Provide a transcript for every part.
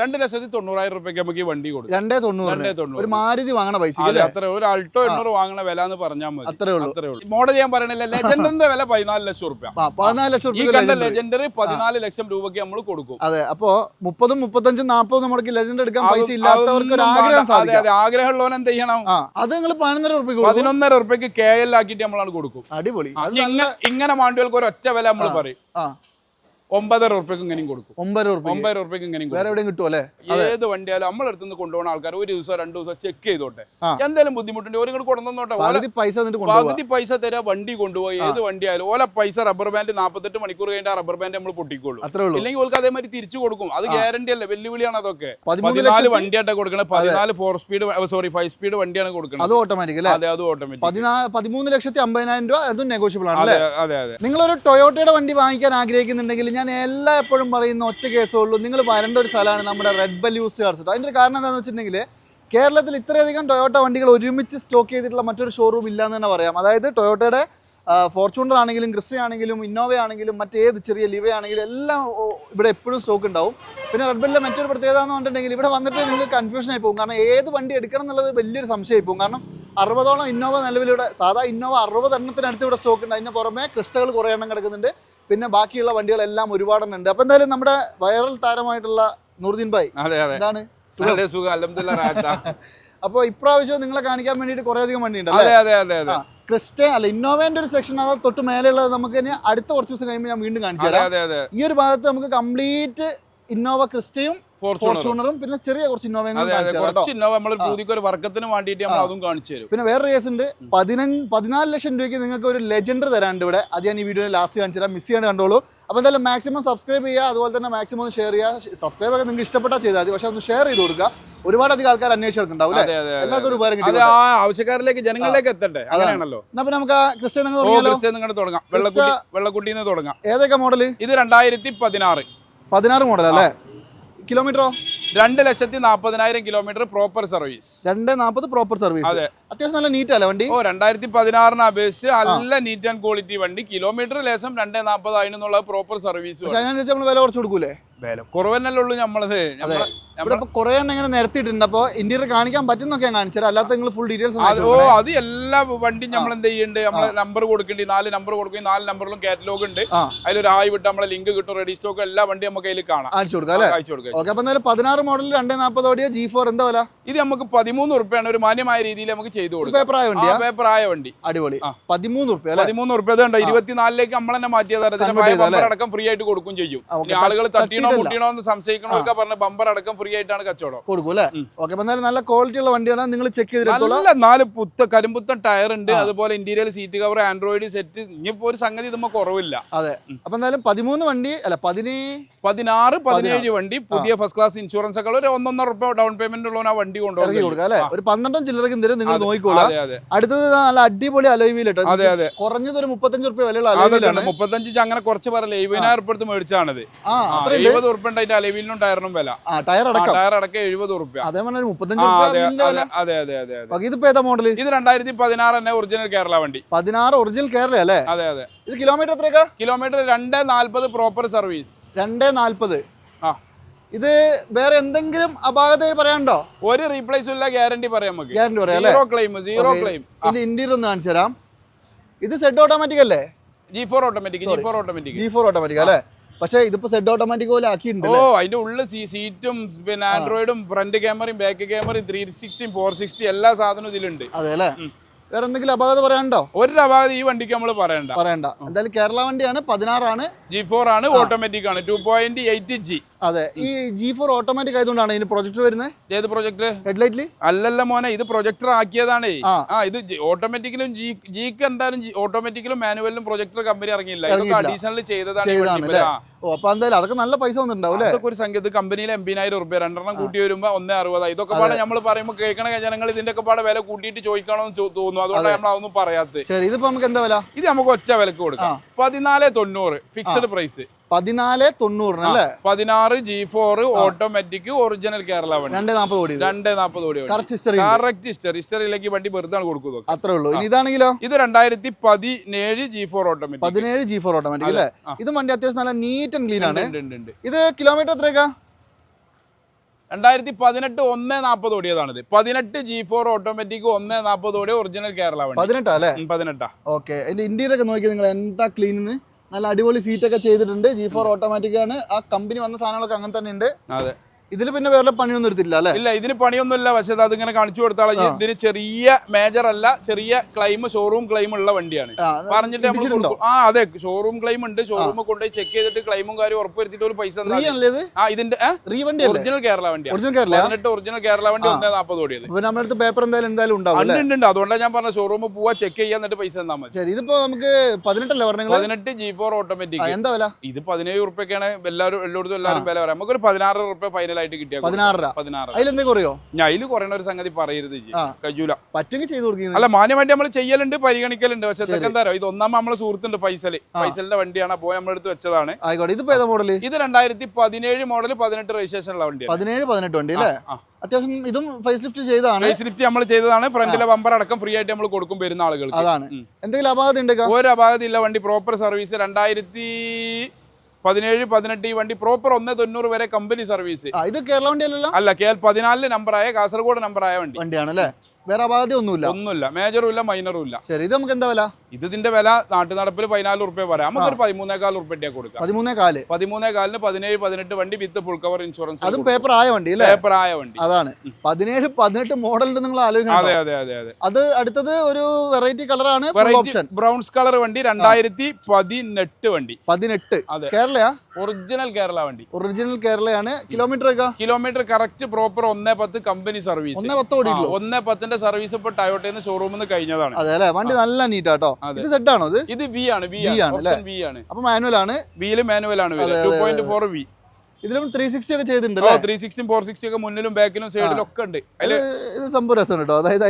രണ്ട് ലക്ഷത്തി തൊണ്ണൂറായിരം റുപ്യക്ക് നമുക്ക് ഈ വണ്ടി കൊടുക്കും. രണ്ടേ തൊണ്ണൂറ് ഒരു മാരുതി വാങ്ങണ പൈസ അത്ര ഒരു ആൾട്ടോ എണ്ണൂറ് വാങ്ങണ വില എന്ന് പറഞ്ഞാൽ മതി. അത്രേ ഉള്ളൂ. അത്രേ ഉള്ളൂ. മോഡൽ ഞാൻ പറയണില്ല ലെജൻഡറിന്റെ വില പതിനാല് ലക്ഷം രൂപ പതിനാല് ലക്ഷം ഈ കണ്ട ലെജൻഡറി പതിനാല് ലക്ഷം രൂപയ്ക്ക് നമ്മൾ കൊടുക്കും. അതെ അപ്പോ മുപ്പതും മുപ്പത്തഞ്ചും നാൽപ്പതും നമുക്ക് ലെജൻഡ് എടുക്കാൻ പൈസ ഇല്ലാത്തവർക്ക് ഒരു ആഗ്രഹം സാധിക്കാം. ആഗ്രഹമുള്ളവൻ എന്ത് ചെയ്യണം? അത് നിങ്ങൾ പതിനൊന്നര റുപ്യ കൊടുക്കും. പതിനൊന്നര രൂപയ്ക്ക് കെ എൽ ആക്കിയിട്ട് നമ്മളാണ് കൊടുക്കും. അടിപൊളി. ഇങ്ങനെ മാണ്ടികൾക്ക് ഒരു ഒറ്റ വില നമ്മൾ പറയും. ഒമ്പതര റുപ്യക്ക് ഇങ്ങനെയും കൊടുക്കും. ഒമ്പത് റുപ്യ ഒമ്പതര റുപ്യക്ക് ഇങ്ങനെയും വേറെ എവിടെയും കിട്ടും അല്ലേ? ഏത് വണ്ടിയാലും നമ്മളെ അടുത്ത് നിന്ന് കൊണ്ടുപോകുന്ന ആൾക്കാർ ഒരു ദിവസം രണ്ടു ദിവസം ചെക്ക് ചെയ്തോട്ടെ. എന്തായാലും എന്തെങ്കിലും ബുദ്ധിമുട്ടുണ്ട് ഇങ്ങോട്ട് കൊണ്ടുവന്നോട്ടെ പകുതി പൈസ പകുതി പൈസ തരാ വണ്ടി കൊണ്ടുപോയി. ഏത് വണ്ടിയായാലും ഓല പൈസ റബ്ബർ ബാൻഡ് നാൽപ്പത്തെട്ട് മണിക്കൂർ കഴിഞ്ഞ റബ്ബർ ബാൻഡ് നമ്മൾ പൊട്ടിക്കോളൂ ഇല്ലെങ്കിൽ ഓൾക്ക് അതേമാതിരി തിരിച്ചു കൊടുക്കും. അത് ഗ്യാരണ്ടി അല്ലേ? വെല്ലുവിളിയാണ് അതൊക്കെ. പതിനാല് വണ്ടിയായിട്ട് കൊടുക്കണത്. പതിനാല് four speed sorry five speed വണ്ടിയാണ് കൊടുക്കുന്നത് അത് ഓട്ടോമാറ്റിക് അല്ലേ? അതെ ഓട്ടോമാറ്റിക് പതിമൂന്ന് ലക്ഷത്തി അമ്പതിനായിരം രൂപ അതും നെഗോഷ്യബിൾ ആണ് അതെ അല്ലേ അതെ. അതെ ഒരു ടൊയോട്ടയുടെ വണ്ടി വാങ്ങിക്കാൻ ആഗ്രഹിക്കുന്നുണ്ടെങ്കിൽ ഞാൻ എല്ലാ എപ്പോഴും പറയുന്ന ഒറ്റ കേസേ ഉള്ളൂ. നിങ്ങൾ വരേണ്ട ഒരു സ്ഥലമാണ് നമ്മുടെ റെഡ് ബെൽ യൂസ് കാർസ് കേട്ടോ ഒരു കാരണം എന്താണെന്ന് വെച്ചിട്ടുണ്ടെങ്കിൽ കേരളത്തിൽ ഇത്രയധികം ടൊയോട്ട വണ്ടികൾ ഒരുമിച്ച് സ്റ്റോക്ക് ചെയ്തിട്ടുള്ള മറ്റൊരു ഷോറൂം ഇല്ലയെന്ന് തന്നെ പറയാം. അതായത് ടൊയോട്ടയുടെ ഫോർച്യൂണർ ആണെങ്കിലും ക്രിസ്റ്റ ആണെങ്കിലും ഇന്നോവ ആണെങ്കിലും മറ്റേത് ചെറിയ ലിവ ആണെങ്കിലും എല്ലാം ഇവിടെ എപ്പോഴും സ്റ്റോക്ക് ഉണ്ടാവും. പിന്നെ റെഡ് ബെല്ലിലെ മറ്റൊരു പ്രത്യേകത എന്ന് പറഞ്ഞിട്ടുണ്ടെങ്കിൽ ഇവിടെ വന്നിട്ട് നിങ്ങൾക്ക് കൺഫ്യൂഷൻ ആയി പോകും. കാരണം ഏത് വണ്ടി എടുക്കണം എന്നുള്ളത് വലിയൊരു സംശയമായി പോകും. കാരണം അറുപതോളം ഇന്നോവ നിലവിലിവിടെ സാധാ ഇന്നോവ അറുപത് എണ്ണത്തിനടുത്ത് ഇവിടെ സ്റ്റോക്ക് ഉണ്ട്. അതിന് പുറമെ ക്രിസ്റ്റകൾ കുറേ എണ്ണം കിടക്കുന്നുണ്ട്. പിന്നെ ബാക്കിയുള്ള വണ്ടികളെല്ലാം ഒരുപാടെണ്ണം ഉണ്ട് അപ്പൊ എന്തായാലും നമ്മുടെ വൈറൽ താരമായിട്ടുള്ള നൂർദീൻ ഭായ് എന്താണ്? അപ്പൊ അപ്പോൾ ഇപ്രാവശ്യം നിങ്ങളെ കാണിക്കാൻ വേണ്ടിയിട്ട് കുറേ അധികം വണ്ടി ഉണ്ട് അതെ അതെ അതെ. അതെ ക്രിസ്റ്റ അല്ല ഇന്നോവേന്റെ ഒരു സെക്ഷൻ അത് തൊട്ട് മേലെയുള്ളത് നമുക്ക് ഇനി അടുത്ത കുറച്ച് ദിവസം കഴിയുമ്പോൾ ഞാൻ വീണ്ടും കാണിച്ചു തരാം. ഈ ഒരു ഭാഗത്ത് നമുക്ക് കംപ്ലീറ്റ് ഇന്നോവ ക്രിസ്റ്റയും ഫോർച്യൂണറും പിന്നെ ചെറിയ കുറച്ച് കുറച്ച് ഇന്നോവ നമ്മൾ പൂതിക്ക് ഒരു വർക്കത്തിന് വേണ്ടിയിട്ട് നമ്മൾ അതും കാണിച്ചു തരും. പിന്നെ വേറെ കേസ് ഉണ്ട്. പതിനഞ്ച് പതിനാല് ലക്ഷം രൂപയ്ക്ക് നിങ്ങൾക്ക് ഒരു ലെജൻഡർ തരാണ്ട് ഇവിടെ. അത് ഞാൻ ഈ വീഡിയോയിൽ ലാസ്റ്റ് കാണിച്ചു തരാം. മിസ് ചെയ്യാണ്ട് കണ്ടോളൂ. അപ്പോൾ എന്തായാലും മാക്സിമം സബ്സ്ക്രൈബ് ചെയ്യുക. അതുപോലെ തന്നെ മാക്സിമം ഒന്ന് ഷെയർ ചെയ്യുക. സബ്സ്ക്രൈബ് ഒക്കെ നിങ്ങൾക്ക് ഇഷ്ടപ്പെട്ടാൽ ചെയ്താൽ മതി. പക്ഷെ ഒന്ന് ഷെയർ ചെയ്ത് കൊടുക്കുക. ഒരുപാട് അധികം ആൾക്കാർ അന്വേഷിച്ചിട്ടുണ്ടാവും എല്ലാവർക്കും ഒരു ഉപകാരം കിട്ടി ആവശ്യക്കാരിലേക്ക് ജനങ്ങളിലേക്ക് എത്തട്ടെ. അങ്ങനെയാണല്ലോ. എന്നാ നമുക്ക് ക്രിസ്ത്യൻ തുടങ്ങാം. വെള്ളക്കുട്ടി വെള്ളക്കുട്ടിന്ന് തുടങ്ങാം. ഏതൊക്കെ മോഡൽ ഇത് രണ്ടായിരത്തി പതിനാറ്. പതിനാറ് മോഡൽ അല്ലേ? കിലോമീറ്ററോ രണ്ട് ലക്ഷത്തി നാൽപ്പതിനായിരം കിലോമീറ്റർ പ്രോപ്പർ സർവീസ് രണ്ട് നാൽപ്പത് പ്രോപ്പർ സർവീസ് അതെ. അത്യാവശ്യം നല്ല നീറ്റ് അല്ലേ വണ്ടി? ഓ രണ്ടായിരത്തി പതിനാറിന് അപേക്ഷിച്ച് നല്ല നീറ്റ് ആൻഡ് ക്വാളിറ്റി വണ്ടി. കിലോമീറ്റർ ലേശം രണ്ട് നാൽപ്പത് അതിനുള്ള പ്രോപ്പർ സർവീസ് അതിനനുസരിച്ച് നമ്മൾ വില കുറച്ച് കൊടുക്കൂലേ? വില കുറവന്നല്ലേ ഉള്ളൂ നമ്മളത് നമ്മൾ ഇവിടെ കുറേ ഇങ്ങനെ നിരത്തിയിട്ടുണ്ട്. അപ്പോൾ ഇന്റീരിയർ കാണിക്കാൻ പറ്റുന്നൊക്കെ കാണിച്ചത് അല്ലാത്ത നിങ്ങൾ ഫുൾ ഡീറ്റെയിൽസ് ഓ അത് എല്ലാ വണ്ടിയും നമ്മൾ എന്ത് ചെയ്യുന്നുണ്ട് നമ്മളെ നമ്പർ കൊടുക്കേണ്ടി. നാല് നമ്പർ കൊടുക്കും നാല് നമ്പറിലും കാറ്റലോഗ് ഉണ്ട്. അതിലൊരു ആയി വിട്ട് നമ്മളെ ലിങ്ക് കിട്ടും. റെഡി സ്റ്റോക്ക് എല്ലാ വണ്ടിയും നമുക്ക് അതിൽ കാണാം. അയച്ചു കൊടുക്കാം അല്ലേ? അയച്ചു കൊടുക്കാം. ഓക്കെ അപ്പൊ പതിനാറ് മോഡൽ രണ്ടേ നാൽപ്പത് ഓടിയ ജി ഫോർ എന്താ വില? ഇത് നമുക്ക് പതിമൂന്ന് റുപ്യാണ് ഒരു മാന്യമായ രീതിയിൽ നമുക്ക് ചെയ്തു കൊടുക്കാം. വണ്ടിയാ? പേപ്പർ ആയ വണ്ടി. അടിപൊളി. പതിമൂന്ന് റുപ്യ അല്ലേ? പതിമൂന്ന് ഉറുപ്പ്യ. അതുണ്ട് ഇരുപത്തിനാലിലേക്ക് നമ്മൾ തന്നെ മാറ്റിയത് Convert ചെയ്തതാ അല്ലേ? അടക്കം ഫ്രീ ആയിട്ട് കൊടുക്കും ചെയ്യും. ആളുകൾ തട്ടിയിട്ടല്ല. മുട്ടിയണോ എന്ന് പറഞ്ഞ ബമ്പർ അടക്കം ഫ്രീ ആയിട്ടാണ് കച്ചവടം. കൊടുക്കും അല്ലേ. ഓക്കെ നല്ല ക്വാളിറ്റി ഉള്ള വണ്ടിയാണ്. നിങ്ങൾ ചെക്ക് ചെയ്തിട്ടുള്ള നാല് പുത്ത കരിമ്പുത്ത ടയർ ഉണ്ട്. അതുപോലെ interior seat cover android set ഇനിയിപ്പോ ഒരു സംഗതി ഇതുമ്പോ കുറവില്ല. അതെ. അപ്പൊ എന്തായാലും പതിമൂന്ന് വണ്ടി അല്ല പതിനേ പതിനാറ് പതിനേഴ് വണ്ടി പുതിയ ഫസ്റ്റ് ക്ലാസ് ഇൻഷുറൻസ് ഒക്കെ ഒരു ഒന്നൊന്നര റുപ്യ ഡൗൺ പേയ്മെന്റ് ഉള്ള ആ വണ്ടി കൊണ്ടുപോകും കൊടുക്കാം അല്ലേ? ഒരു പന്ത്രണ്ടും ചില്ലറക്കും തരും. നിങ്ങൾ നോക്കിക്കോളാം. അടുത്തത് നല്ല അടിപൊളി അലോയ് വീൽ കേട്ടോ അതെ അതെ. കുറഞ്ഞത് ഒരു മുപ്പത്തഞ്ച് റുപ്യ വിലയുള്ള അലോയ് വീലാണ് ഉണ്ട്. മുപ്പത്തഞ്ച് അങ്ങനെ കുറച്ച് പറയല്ലേ. എഴുപതിനായിരം റുപ്യ എടുത്ത് മേടിച്ചാണത്. എഴുപത് ഉറുപ്പ് ഉണ്ട് അതിന്റെ അലവിലിനും ടയറിനും വില. ആ ടയർ അടക്കം. ടയർ അടക്കം എഴുപത് ഉറുപ്പ്യ. അതേ പറഞ്ഞ ഒരു ആ, മുപ്പത്തഞ്ച് അതെ അതെ അതെ ഇതിപ്പോ ഏതാ മോഡൽ ഇത് രണ്ടായിരത്തി പതിനാറ് തന്നെ ഒറിജിനൽ കേരള വണ്ടി. പതിനാറ് ഒറിജിനൽ കേരള അല്ലേ? അതെ അതെ. ഇത് കിലോമീറ്റർ എത്രയൊക്കെ കിലോമീറ്റർ രണ്ട് നാല്പത് പ്രോപ്പർ സർവീസ് രണ്ടേ നാല്പത്. ആ. ഇത് വേറെ എന്തെങ്കിലും അപാകത പറയാനുണ്ടോ? ഒരു റീപ്ലേസും ഇല്ല ഗ്യാരണ്ടി പറയാം നമുക്ക്. ഗ്യാരണ്ടി പറയാം സീറോ ക്ലെയിം സീറോ ക്ലെയിം ഇതിന്റെ ഇന്റീരിയർ ഒന്ന് കാണിച്ചു തരാം ഇത് സെഡ് ഓട്ടോമാറ്റിക് അല്ലേ? G four automatic G four automatic G four automatic അല്ലേ? പക്ഷേ ഇതിപ്പോ സെഡ് ഓട്ടോമാറ്റിക് പോലെ ആക്കിയിട്ടുണ്ട് ഓ അതിന്റെ ഉള്ളിൽ സീറ്റും പിന്നെ ആൻഡ്രോയിഡും ഫ്രണ്ട് ക്യാമറയും ബാക്ക് ക്യാമറയും ത്രീ സിക്സ്റ്റിയും ഫോർ സിക്സ്റ്റി എല്ലാ സാധനവും ഇതിലുണ്ട്. അതെ അല്ലേ? വേറെ എന്തെങ്കിലും അപാകത പറയാനുണ്ടോ? ഒരു അപാകത ഈ വണ്ടിക്ക് നമ്മൾ പറയണ്ട. പറയണ്ട. എന്തായാലും കേരള വണ്ടിയാണ് പതിനാറാണ്. ജി ഫോർ ആണ് ഓട്ടോമാറ്റിക് ആണ്. ടു പോയിന്റ് എയ്റ്റ് ജി അതെ. ഈ ജി ഫോർ ഓട്ടോമാറ്റിക് ആയതുകൊണ്ടാണ് ഇതിന് പ്രൊജക്ടർ വരുന്നത് ഏത് പ്രൊജക്ടർ ഹെഡ്ലൈറ്റിൽ അല്ലല്ല മോനെ ഇത് പ്രൊജക്ടർ ആക്കിയതാണ്. ആ. ഇത് ഓട്ടോമാറ്റിക്കലും ജി ജിക്ക് എന്തായാലും ഓട്ടോമാറ്റിക്കലും മാനുവലും പ്രൊജക്ടർ കമ്പനി ഇറങ്ങിയില്ല. ഇതൊക്കെ. അഡീഷണൽ ചെയ്തതാണ്. ഓ അപ്പൊ എന്തായാലും അതൊക്കെ നല്ല പൈസ വന്നിട്ടുണ്ടാവും അതൊക്കെ ഒരു സംഖ്യ കമ്പനിയിൽ എൺപതിനായിരം റുപ്യ രണ്ടെണ്ണം കൂട്ടി വരുമ്പോ ഒന്നേ അറുപതായി. ഇതൊക്കെ പാടെ നമ്മൾ പറയുമ്പോൾ കേൾക്കണ ജനങ്ങൾ ഇതിന്റെ ഒക്കെ പാടെ വില കൂട്ടിയിട്ട് ചോദിക്കണമെന്ന് തോന്നുന്നു. അതുകൊണ്ടാണ് നമ്മൾ അതൊന്നും പറയാത്തത്. ശരി ഇതിപ്പോ നമുക്ക് എന്താ വില? ഇത് നമുക്ക് ഒറ്റ വിലക്ക് കൊടുക്കാം. പതിനാല് തൊണ്ണൂറ് ഫിക്സഡ് പ്രൈസ് പതിനാല് തൊണ്ണൂറിന് അല്ലേ? പതിനാറ് G four automatic original Kerala വണ്ടി. രണ്ടേ നാൽപ്പത് ഓടി രണ്ടേ നാൽപ്പത് ഓടി കറക്റ്റ് ഹിസ്റ്ററി കറക്റ്റ് ഹിസ്റ്ററി ഹിസ്റ്ററിയിലേക്ക് വണ്ടി വെറുതെ കൊടുക്കുന്നത് അത്രേ ഉള്ളൂ. ഇനി ഇതാണെങ്കിലോ? ഇത് രണ്ടായിരത്തി പതിനേഴ് ജി ഫോർ ഓട്ടോമാറ്റിക് പതിനേഴ് ജി ഫോർ ഓട്ടോമാറ്റിക് അല്ലേ? ഇത് വണ്ടി അത്യാവശ്യം നല്ല നീറ്റ് ആൻഡ് ക്ലീൻ ആണ്. ഇത് കിലോമീറ്റർ എത്രയൊക്കെ രണ്ടായിരത്തി പതിനെട്ട് ഒന്ന് നാൽപ്പത് ഓടിയതാണിത്. പതിനെട്ട് ജി ഫോർ ഓട്ടോമാറ്റിക് ഒന്ന് നാൽപ്പത് ഓടിയ ഒറിജിനൽ കേരള വണ്ടി. പതിനെട്ടാ അല്ലേ? പതിനെട്ടാ. ഓക്കെ ഇന്റീരിയർ ഒക്കെ നോക്കി നിങ്ങൾ എന്താ ക്ലീനിന്ന് നല്ല അടിപൊളി സീറ്റ് ഒക്കെ ചെയ്തിട്ടുണ്ട്. ജി ഫോർ ഓട്ടോമാറ്റിക് ആണ്. ആ കമ്പനി വന്ന സാധനങ്ങളൊക്കെ അങ്ങനെ തന്നെ ഉണ്ട് അതെ. ഇതിൽ പിന്നെ വേറെ പണിയൊന്നും എടുത്തില്ല അല്ലേ? ഇല്ല ഇതിന് പണിയൊന്നുമില്ല. പക്ഷെ അത് അതിങ്ങനെ കാണിച്ചു കൊടുത്താൽ ഇതിന് ചെറിയ മേജർ അല്ല ചെറിയ ക്ലൈം ഷോറൂം ക്ലെയിം ഉള്ള വണ്ടിയാണ്. പറഞ്ഞിട്ട് നമ്മൾ ആ അതെ ഷോറൂം ക്ലെയിം ഉണ്ട്. ഷോറൂം കൊണ്ടുപോയി ചെക്ക് ചെയ്തിട്ട് ക്ലെയിമും കാര്യം ഉറപ്പുവരുത്തിട്ട് ഒരു പൈസ ആ ഇതിന്റെ ഒറിജിനൽ കേരള വണ്ടി പതിനെട്ട് ഒറിജിനൽ കേരള വണ്ടി ഒന്നേ നാൽപ്പത് അപ്പൊ നമ്മുടെ അടുത്ത് പേപ്പർ എന്തായാലും എന്തായാലും ഉണ്ടാവും ഉണ്ട് അതുകൊണ്ടാണ് ഞാൻ പറഞ്ഞ ഷോറൂമിൽ പോവാ ചെക്ക് ചെയ്യാൻ എന്നിട്ട് പൈസ തന്നാൽ മതി. ശരി ഇതിപ്പോ നമുക്ക് പതിനെട്ടല്ലേ പറഞ്ഞത് പതിനെട്ട് ജി ഫോർ ഓട്ടോമാറ്റിക് എന്താ വില? ഇത് പതിനേഴ് ഉറുപ്പൊക്കെയാണ് എല്ലാവരും എല്ലായിടത്തും എല്ലാവരും വില പറയാം. നമുക്കൊരു പതിനാറ് ഉറുപ്പ ഫൈനലായിട്ട് കിട്ടിയ പതിനാറ് രൂപ പതിനാറ് അതിലെന്തേ കുറയോ? ഞാൻ അതിൽ കുറയണ ഒരു സംഗതി പറയരുത് കജൂല. പറ്റുമെങ്കിൽ ചെയ്തു കൊടുക്കുന്നത് അല്ല മാന്യമായിട്ട് നമ്മൾ ചെയ്യലുണ്ട് പരിഗണിക്കലുണ്ട്. പക്ഷെ ഇതൊക്കെ എന്താ ഇത് ഒന്നാമ നമ്മളെ സുഹൃത്തുണ്ട് ഫൈസൽ. ഫൈസലിന്റെ വണ്ടിയാണ്. പോയി നമ്മളെടുത്ത് വെച്ചതാണ്. ആയിക്കോട്ടെ. ഇത് ഏതാ മോഡൽ ഇത് രണ്ടായിരത്തി പതിനേഴ് മോഡൽ പതിനെട്ട് രജിസ്ട്രേഷൻ ഉള്ള വണ്ടി പതിനേഴ് പതിനെട്ട് വണ്ടി അല്ലേ? അത്യാവശ്യം ഇതും ഫേസ് ലിഫ്റ്റ് ചെയ്തതാണ് ഫേസ് ലിഫ്റ്റ് നമ്മൾ ചെയ്തതാണ് ഫ്രണ്ടിലെ ബമ്പർ അടക്കം ഫ്രീ ആയിട്ട് നമ്മൾ കൊടുക്കും വരുന്ന ആളുകൾക്ക്. അതാണ്. എന്തെങ്കിലും അപാകത ഉണ്ട് ഒരു അപാകതയില്ല വണ്ടി പ്രോപ്പർ സർവീസ് രണ്ടായിരത്തി പതിനേഴ് പതിനെട്ട് ഈ വണ്ടി പ്രോപ്പർ ഒന്ന് തൊണ്ണൂറ് വരെ കമ്പനി സർവീസ് ഇത് കേരള വണ്ടി അല്ലല്ലോ അല്ല കെ പതിനാലിന് നമ്പറായ കാസർഗോഡ് നമ്പറായ വണ്ടി. വണ്ടിയാണ് അല്ലേ വേറെ അപാധി ഒന്നുമില്ല. ഒന്നുമില്ല മേജറും ഇല്ല മൈനറും ഇല്ല. ശരി ഇത് നമുക്ക് എന്താ വില? ഇത് ഇതിന്റെ വില നാട്ടു നടപ്പിൽ പതിനാല് റുപ്യ പറയാം. നമുക്കൊരു പതിമൂന്നേക്കാൽ റുപ്യ കൊടുക്കാം. പതിമൂന്നേ കാൽ. പതിമൂന്നേ കാലിന് പതിനേഴ് പതിനെട്ട് വണ്ടി വിത്ത് ഫുൾ കവർ ഇൻഷുറൻസ് അതും പേപ്പർ ആയ വണ്ടി അല്ലേ? പേപ്പർ ആയ വണ്ടി. അതാണ്. പതിനേഴ് പതിനെട്ട് മോഡൽ നിങ്ങൾ ആലോചിക്കണം അതെ അതെ അതെ അതെ. അത് അടുത്തത് ഒരു വെറൈറ്റി കളറാണ് ഓപ്ഷൻ ബ്രൗൺസ് കളർ വണ്ടി രണ്ടായിരത്തി പതിനെട്ട് വണ്ടി. പതിനെട്ട്. അതെ. കേരളയാ? ഒറിജിനൽ കേരള വണ്ടി. ഒറിജിനൽ കേരളയാണ്. കിലോമീറ്റർ കിലോമീറ്റർ കറക്റ്റ് പ്രോപ്പർ ഒന്നേ പത്ത് കമ്പനി സർവീസ് ഒന്നേ പത്ത് ഓടിയിട്ടുള്ളൂ. ഒന്നേ പത്തിന്റെ സർവീസ് ഇപ്പൊ ടയോട്ടയിൽ ഷോറൂമിൽ നിന്ന് കഴിഞ്ഞതാണ്. അതെ അല്ലേ? വണ്ടി നല്ല നീറ്റ് ആട്ടോ. ഇത് സെറ്റ് ആണോ ഇത്? ഇത് വി ആണ് വി ആണ്. വി ആണ്. അപ്പൊ മാനുവൽ ആണ്. വിയിൽ മാനുവൽ ആണ് ടു പോയിന്റ് ഫോർ വി ഇതിലും ത്രീ സിക്സ്റ്റി ഒക്കെ ചെയ്തിട്ടുണ്ട് ത്രീ സിക്സ്റ്റിയും ഫോർ സിക്സ്റ്റി ഒക്കെ മുന്നിലും ബാക്കിലും സൈഡിലും ഒക്കെ ഉണ്ട്. ഇത് സംഭവം രസമാണ് കേട്ടോ. അതായത്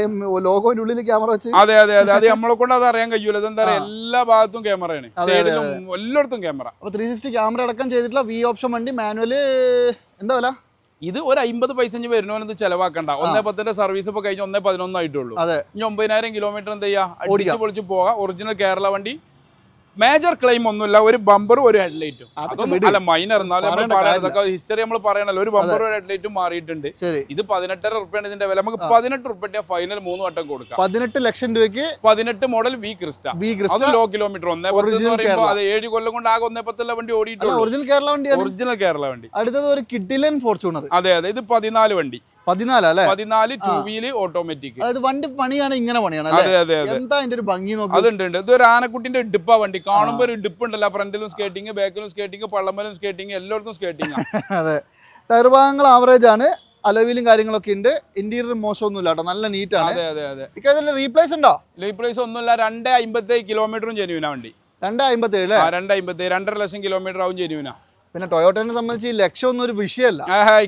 ലോഗോന്റെ ഉള്ളിൽ ക്യാമറ വെച്ച് അതെ അതെ അതെ. അത് നമ്മളെ കൊണ്ട് അത് അറിയാൻ കഴിയൂല. അതെന്താ പറയാ എല്ലാ ഭാഗത്തും ക്യാമറയാണ് സൈഡിലും എല്ലായിടത്തും ക്യാമറ അപ്പൊ ത്രീ സിക്സ്റ്റി ക്യാമറ അടക്കം ചെയ്തിട്ടുള്ള വി ഓപ്ഷൻ വണ്ടി മാനുവൽ എന്താ വില? ഇത് ഒരു അമ്പത് പൈസ ഇനി വരുന്നവനത് ചെലവാക്കണ്ട. ഒന്നേ പത്തിന്റെ സർവീസ് ഇപ്പൊ കഴിഞ്ഞ ഒന്നേ പതിനൊന്നായിട്ടുള്ളൂ അതെ. ഇനി ഒമ്പതിനായിരം കിലോമീറ്റർ എന്ത് ചെയ്യാ അടിച്ചു. പൊളിച്ച് പോകാം. ഒറിജിനൽ കേരള വണ്ടി മേജർ ക്ലെയിം ഒന്നുമില്ല ഒരു ബമ്പറും ഒരു ഹെഡ്ലൈറ്റും അതൊന്നും അല്ല മൈനർ എന്നാലും ഹിസ്റ്ററി നമ്മൾ പറയണല്ലോ ഒരു ബമ്പറും ഒരു ഹെഡ്ലൈറ്റും മാറിയിട്ടുണ്ട്. ഇത് പതിനെട്ടര റുപ്യാണ് ഇതിന്റെ വില. നമുക്ക് പതിനെട്ട് റുപ്യ ഫൈനൽ മൂന്ന് വട്ടം കൊടുക്കാം. പതിനെട്ട് ലക്ഷം രൂപയ്ക്ക് പതിനെട്ട് മോഡൽ വി ക്രിസ്റ്റ വി അത് ക്രിസ്റ്റ ലോ കിലോമീറ്റർ ഒന്നേ പത്ത് പറയുമ്പോൾ. അത് ഏഴ് കൊല്ലം കൊണ്ട് ആകെ ഒന്നേ പത്തുള്ള വണ്ടി ഓടിയിട്ടുണ്ട് ഓടിയിട്ടുള്ളൂ. ഒറിജിനൽ കേരള വണ്ടി ഒറിജിനൽ കേരള വണ്ടി. അടുത്തത് ഒരു കിഡിലൻ ഫോർച്യൂണർ അതെ അതെ ഇത് പതിനാല് വണ്ടി. പതിനാലാ അല്ലേ? പതിനാല് ടൂ വീൽ ഓട്ടോമാറ്റിക് അതായത് വണ്ടി പണിയാണ് ഇങ്ങനെ പണിയാണ് അതെ അതെ അതെ. എന്താ അതിന്റെ ഒരു ഭംഗി നോക്ക്. അതുണ്ട് ഉണ്ട്. ഇത് ഒരു ആനക്കുട്ടിന്റെ ഇടുപ്പാ വണ്ടി. കാണുമ്പോ ഒരു ഇടുപ്പ് ഉണ്ടല്ലോ ഫ്രണ്ടിലും സ്കേറ്റിംഗ് ബാക്കിലും സ്കേറ്റിംഗ് പള്ളമ്പലും സ്കേറ്റിംഗ് എല്ലായിടത്തും സ്കേറ്റിംഗ് അതെ. ടയർ ഭാഗങ്ങൾ ആവറേജ് ആണ്. അലവിലും കാര്യങ്ങളൊക്കെ ഉണ്ട്. ഇന്റീരിയർ മോശമൊന്നുമില്ല കേട്ടോ. നല്ല നീറ്റ് ആണ്. അതെ അതെ അതെ. റീപ്ലേസ് ഉണ്ടോ? ലീപ്ലേസ് ഒന്നുമില്ല. രണ്ട് അമ്പത്തേഴ് കിലോമീറ്ററും ജെനുവിനാ വണ്ടി. രണ്ട് അമ്പത്തേഴ് രണ്ടേ ആ രണ്ട് അമ്പത്തി രണ്ടര ലക്ഷം കിലോമീറ്റർ ആവും ജെനുവിനാ പിന്നെ ടൊയോട്ടനെ സംബന്ധിച്ച് ഈ ലക്ഷം ഒന്നും ഒരു വിഷയമല്ല.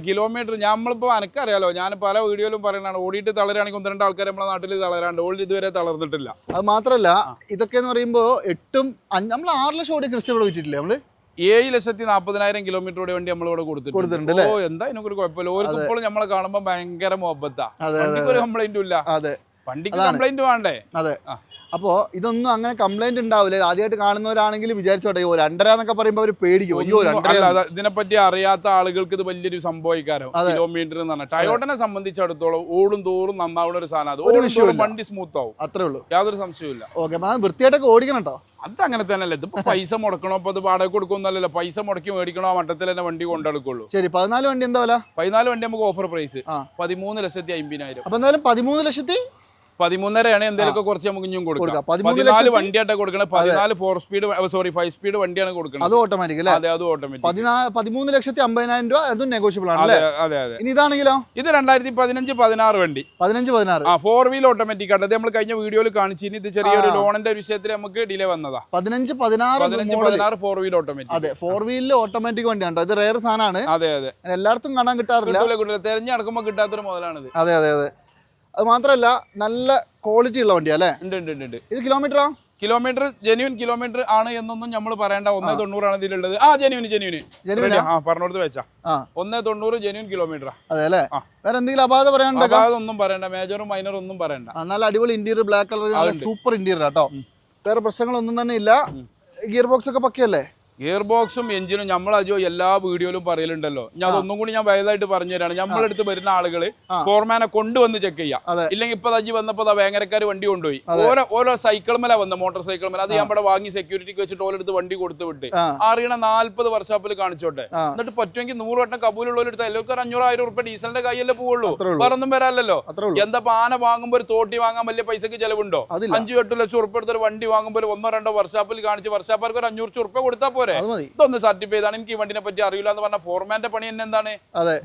കിലോമീറ്റർ നമ്മളിപ്പോൾ എനിക്കറിയാലോ ഞാൻ പല വീഡിയോയിലും പറയുന്നതാണ് ഓടിയിട്ട് തളരാണെങ്കിൽ ഒന്ന് രണ്ട് ആൾക്കാർ നമ്മളെ നാട്ടിൽ തളരാണ്ട് ഓടി ഇതുവരെ തളർന്നിട്ടില്ല. അത് മാത്രമല്ല ഇതൊക്കെ എന്ന് പറയുമ്പോൾ എട്ടും നമ്മൾ ആറ് ലക്ഷം ഓടി ക്രിസ്റ്റൽ വിറ്റിട്ടില്ലേ നമ്മൾ? ഏഴ് ലക്ഷത്തി നാൽപ്പതിനായിരം കിലോമീറ്റർ ഓടി വണ്ടി നമ്മൾ ഇവിടെ കൊടുത്തിട്ടുണ്ട് ഓ എന്താ ഇതിനൊരു കുഴപ്പമില്ല. ഓർക്ക് ഇപ്പോൾ നമ്മളെ കാണുമ്പോൾ ഭയങ്കര മുഹബത്താ. ഒരു കംപ്ലൈന്റും ഇല്ല. അതെ. വണ്ടിക്ക് കംപ്ലൈന്റ് വേണ്ടേ? അതെ. ആ. അപ്പോ ഇതൊന്നും അങ്ങനെ കംപ്ലൈന്റ് ഉണ്ടാവില്ല. ആദ്യമായിട്ട് കാണുന്നവരാണെങ്കിൽ വിചാരിച്ചോട്ടെ ഓ രണ്ടര എന്നൊക്കെ പറയുമ്പോൾ അവർ പേടിക്കും. അയ്യോ രണ്ടര ഇതിനെപ്പറ്റി അറിയാത്ത ആളുകൾക്ക് ഇത് വലിയൊരു സംഭവിക്കാരോ കിലോമീറ്റർ എന്ന് പറഞ്ഞാൽ. ടയോട്ടനെ സംബന്ധിച്ചിടത്തോളം ഓടും തോറും നന്നാവുന്ന ഒരു സാധനം. അത് ഒരു ഓടും വണ്ടി സ്മൂത്ത് ആവും. അത്രേ ഉള്ളൂ. യാതൊരു സംശയവുമില്ല. ഓക്കെ വൃത്തിയായിട്ടൊക്കെ ഓടിക്കണം കേട്ടോ അത് അങ്ങനെ തന്നെയല്ലേ. ഇതിപ്പോ പൈസ മുടക്കണോ? അപ്പൊ അത് വാടക കൊടുക്കുന്നല്ലോ പൈസ മുടക്കി മേടിക്കണോ? ആ മട്ടത്തിൽ തന്നെ വണ്ടി കൊണ്ടെടുക്കുള്ളൂ ശരി പതിനാല് വണ്ടി എന്താ പതിനാല് വണ്ടി നമുക്ക് ഓഫർ പ്രൈസ്. പതിമൂന്ന് ലക്ഷത്തി അമ്പതിനായിരം അപ്പൊ എന്തായാലും പതിമൂന്ന് ലക്ഷത്തി പതിമൂന്നരയാണ് എന്തെങ്കിലുമൊക്കെ കുറച്ച് നമുക്ക് ഇനിയും കൊടുക്കാം. പതിനാല് വണ്ടിയായിട്ടാ കൊടുക്കണത്. പതിനാല് four speed sorry five speed വണ്ടിയാണ് കൊടുക്കുന്നത് അത് ഓട്ടോമാറ്റിക് അല്ലേ? അതെ ഓട്ടോമാറ്റിക് പതിമൂന്ന് ലക്ഷത്തി അമ്പതിനായിരം രൂപ അതും നെഗോഷ്യബിൾ ആണ് അതെ അതെ ഇനി ഇതാണെങ്കിലോ? ഇത് രണ്ടായിരത്തി പതിനഞ്ച് പതിനാറ് വണ്ടി. പതിനഞ്ച് പതിനാറ്. ആ ഫോർ വീൽ ഓട്ടോമാറ്റിക് ആണ്. അത് നമ്മൾ കഴിഞ്ഞ വീഡിയോയിൽ കാണിച്ചിന് ഇത് ചെറിയൊരു ലോണിന്റെ വിഷയത്തിൽ നമുക്ക് ഡിലേ വന്നതാ. പതിനഞ്ച് പതിനാറ് പതിനഞ്ച് പതിനാറ് ഫോർ വീൽ ഓട്ടോമാറ്റിക് അതെ ഫോർ വീലിൽ ഓട്ടോമാറ്റിക് വണ്ടിയാണ് ഇത് റെയർ സാധനമാണ്. അതെ അതെ. എല്ലായിടത്തും കാണാൻ കിട്ടാറില്ല. തെരഞ്ഞെടുക്കുമ്പോൾ കിട്ടാത്തൊരു മുതലാണിത് അതെ അതെ അതെ. അത് മാത്രമല്ല നല്ല ക്വാളിറ്റി ഉള്ള വണ്ടിയാ അല്ലേ? ഉണ്ട് ഉണ്ട് ഉണ്ട് ഉണ്ട്. ഇത് കിലോമീറ്ററോ കിലോമീറ്റർ ജെന്യൂൻ കിലോമീറ്റർ ആണ് എന്നൊന്നും നമ്മൾ പറയേണ്ട. ഒന്നേ തൊണ്ണൂറാണ് ഇതിലുള്ളത്. ആ ജെന്യൂൻ ജെന്യൂന് ആ? പറഞ്ഞോടുത്ത് വെച്ചാ. ഒന്നേ തൊണ്ണൂറ് ജെന്യൂൻ കിലോമീറ്റർ അതെ അല്ലേ? വേറെ എന്തെങ്കിലും അപാകത പറയാനുണ്ടോ ഒന്നും പറയണ്ട. മേജറും മൈനറും ഒന്നും പറയണ്ട. നല്ല അടിപൊളി interior black colour super interior കേട്ടോ വേറെ പ്രശ്നങ്ങളൊന്നും തന്നെ ഇല്ല. ഗിയർ ബോക്സ് ഒക്കെ പക്കയല്ലേ? ഗിയർ ബോക്സും എഞ്ചിനും നമ്മൾ അജോ എല്ലാ വീഡിയോയിലും പറയലുണ്ടല്ലോ. ഞാൻ അതൊന്നും കൂടി ഞാൻ വയതായിട്ട് പറഞ്ഞു തരാണ്. നമ്മളെടുത്ത് വരുന്ന ആളുകൾ ഫോർമാനെ കൊണ്ടുവന്ന് ചെക്ക് ചെയ്യാം. ഇല്ലെങ്കിൽ ഇപ്പൊ അജി വന്നപ്പോ വേങ്ങരക്കാർ വണ്ടി കൊണ്ടുപോയി. ഓരോ ഓരോ സൈക്കിൾ മേല വന്ന മോട്ടോർ സൈക്കിൾ മല. അത് ഞാൻ ഇവിടെ വാങ്ങി സെക്യൂരിറ്റിക്ക് വെച്ചിട്ട് ഓരോടുത്ത് വണ്ടി കൊടുത്തു വിട്ട്. അറിയണ നാല്പത് വർഷാപ്പിൽ കാണിച്ചോട്ടെ. എന്നിട്ട് പറ്റുമെങ്കിൽ നൂറ് വട്ടം കബൂലുള്ളവരെടുത്ത് എല്ലാവർക്കും ഒരു അഞ്ഞൂറായിരം ഉറുപ്പ ഡീസലിന്റെ കൈയല്ലേ പോവുള്ളൂ. വേറൊന്നും വരാല്ലോ വരാല്ലല്ലോ എന്താ ആന വാങ്ങുമ്പോ ഒരു തോട്ടി വാങ്ങാൻ വലിയ പൈസക്ക് ചെലവുണ്ടോ. അഞ്ചു എട്ട് ലക്ഷം ഉറുപ്പ എടുത്ത് ഒരു വണ്ടി വാങ്ങുമ്പോൾ ഒന്നോ രണ്ടോ വർഷാപ്പിൽ കാണിച്ച് വർഷാപ്പാർക്ക് ഒരു അഞ്ഞൂറ് ഉറുപ്പ കൊടുത്താൽ പോരെ. മതി. ഇതൊന്ന് സർട്ടിഫൈ ചെയ്താണ്. എനിക്ക് ഈ വണ്ടിനെ പറ്റി അറിയില്ല എന്ന് പറഞ്ഞ ഫോർമാന്റെ പണി തന്നെ എന്താണ്?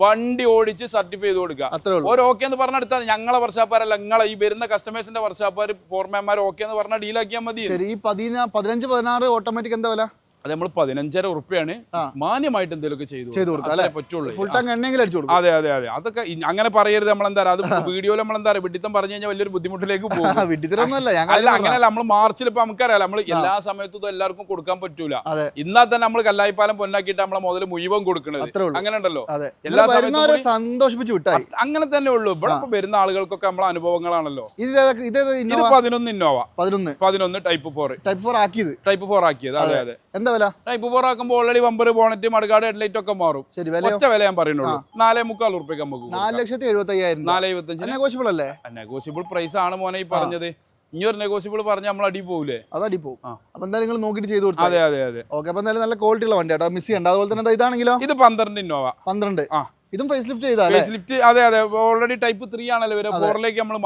വണ്ടി ഓടിച്ച് സർട്ടിഫൈ ചെയ്ത് കൊടുക്കുക. ഒരു ഓക്കെ എന്ന് പറഞ്ഞ അടുത്താൽ ഞങ്ങളെ വർഷാപ്പാരല്ല നിങ്ങളെ ഈ വരുന്ന കസ്റ്റമേഴ്സിന്റെ വർഷാപ്പാർ ഫോർമാൻമാർ ഓക്കെ എന്ന് പറഞ്ഞാൽ ഡീലാക്കിയാൽ മതി. ഈ പതിന പതിനഞ്ച് പതിനാറ് ഓട്ടോമാറ്റിക് എന്താ വില? അത് നമ്മൾ പതിനഞ്ചര ഉറുപ്പയാണ് മാന്യമായിട്ട് എന്തെങ്കിലുമൊക്കെ ചെയ്തു ചെയ്തു കൊടുക്കാം, പറ്റുള്ളൂ. ഫുൾ ടാങ്ക് എണ്ണയെങ്കിലും അടിച്ചു കൊടുക്കും. അതെ അതെ അതെ. അതൊക്കെ അങ്ങനെ പറയരുത് നമ്മൾ നമ്മളെന്താ അത് വീഡിയോയിൽ നമ്മളെന്താ പറയുക വിഡിത്തം പറഞ്ഞു കഴിഞ്ഞാൽ വലിയൊരു ബുദ്ധിമുട്ടിലേക്ക് പോകും. അല്ല അങ്ങനെയല്ല. നമ്മൾ മാർച്ചിൽ ഇപ്പൊ നമുക്കറിയാം നമ്മൾ എല്ലാ സമയത്തും എല്ലാവർക്കും കൊടുക്കാൻ പറ്റൂല. ഇന്നാ തന്നെ നമ്മൾ കല്ലായിപ്പാലം പൊന്നാക്കിയിട്ട് നമ്മളെ മുതൽ മുഴുവൻ കൊടുക്കണത്. അങ്ങനെ ഉണ്ടല്ലോ. എല്ലാ സമയത്തും സന്തോഷിപ്പിച്ച് അങ്ങനെ തന്നെ ഉള്ളൂ. ഇവിടെ വരുന്ന ആളുകൾക്കൊക്കെ നമ്മളെ അനുഭവങ്ങളാണല്ലോ. ഇത് പതിനൊന്ന് ഇന്നോവ. പതിനൊന്ന്. പതിനൊന്ന് ടൈപ്പ് ഫോർ ടൈപ്പ് ഫോർ ആക്കിയത്. ടൈപ്പ് ഫോർ ആക്കിയത്. അതെ. അതെ. എന്താ വില? ഇപ്പൊ പോറാക്കുമ്പോൾ already bumper bonnet mudguard headlight ഒക്കെ മാറും. ശരി വില ഒറ്റ വില ഞാൻ പറയുന്നുള്ളൂ. നാലേ മുക്കാൽ ഉറുപ്പ്യക്ക് നമുക്ക് നാല് ലക്ഷത്തി എഴുപത്തി അയ്യായിരം നാല് എഴുപത്തഞ്ച് നെഗോഷ്യബിൾ അല്ലേ? നെഗോഷ്യബിൾ പ്രൈസ് ആണ് മോനെ ഈ പറഞ്ഞത്. ഇനി ഒരു നെഗോഷ്യബിൾ പറഞ്ഞ നമ്മൾ അടി പോകൂലേ അതടി അടി പോകും അപ്പൊ എന്തായാലും നിങ്ങൾ നോക്കിയിട്ട് ചെയ്തു കൊടുത്തു അതെ അതെ അതെ. ഓക്കെ അപ്പൊ എന്തായാലും നല്ല ക്വാളിറ്റി ഉള്ള വണ്ടി കേട്ടോ മിസ് ചെയ്യണ്ട. അതുപോലെ തന്നെ ഇതാണെങ്കിലോ? ഇത് പന്ത്രണ്ട് ഇന്നോവ. പന്ത്രണ്ട്. ആ. ഇതും ഫേസ് ലിഫ്റ്റ് ചെയ്താ ഫേസ് ലിഫ്റ്റ് അതെ അതെ. ഓൾറെഡി ടൈപ്പ് ത്രീ ആണല്ലോ വരെ ഫോറിലേക്ക് നമ്മൾ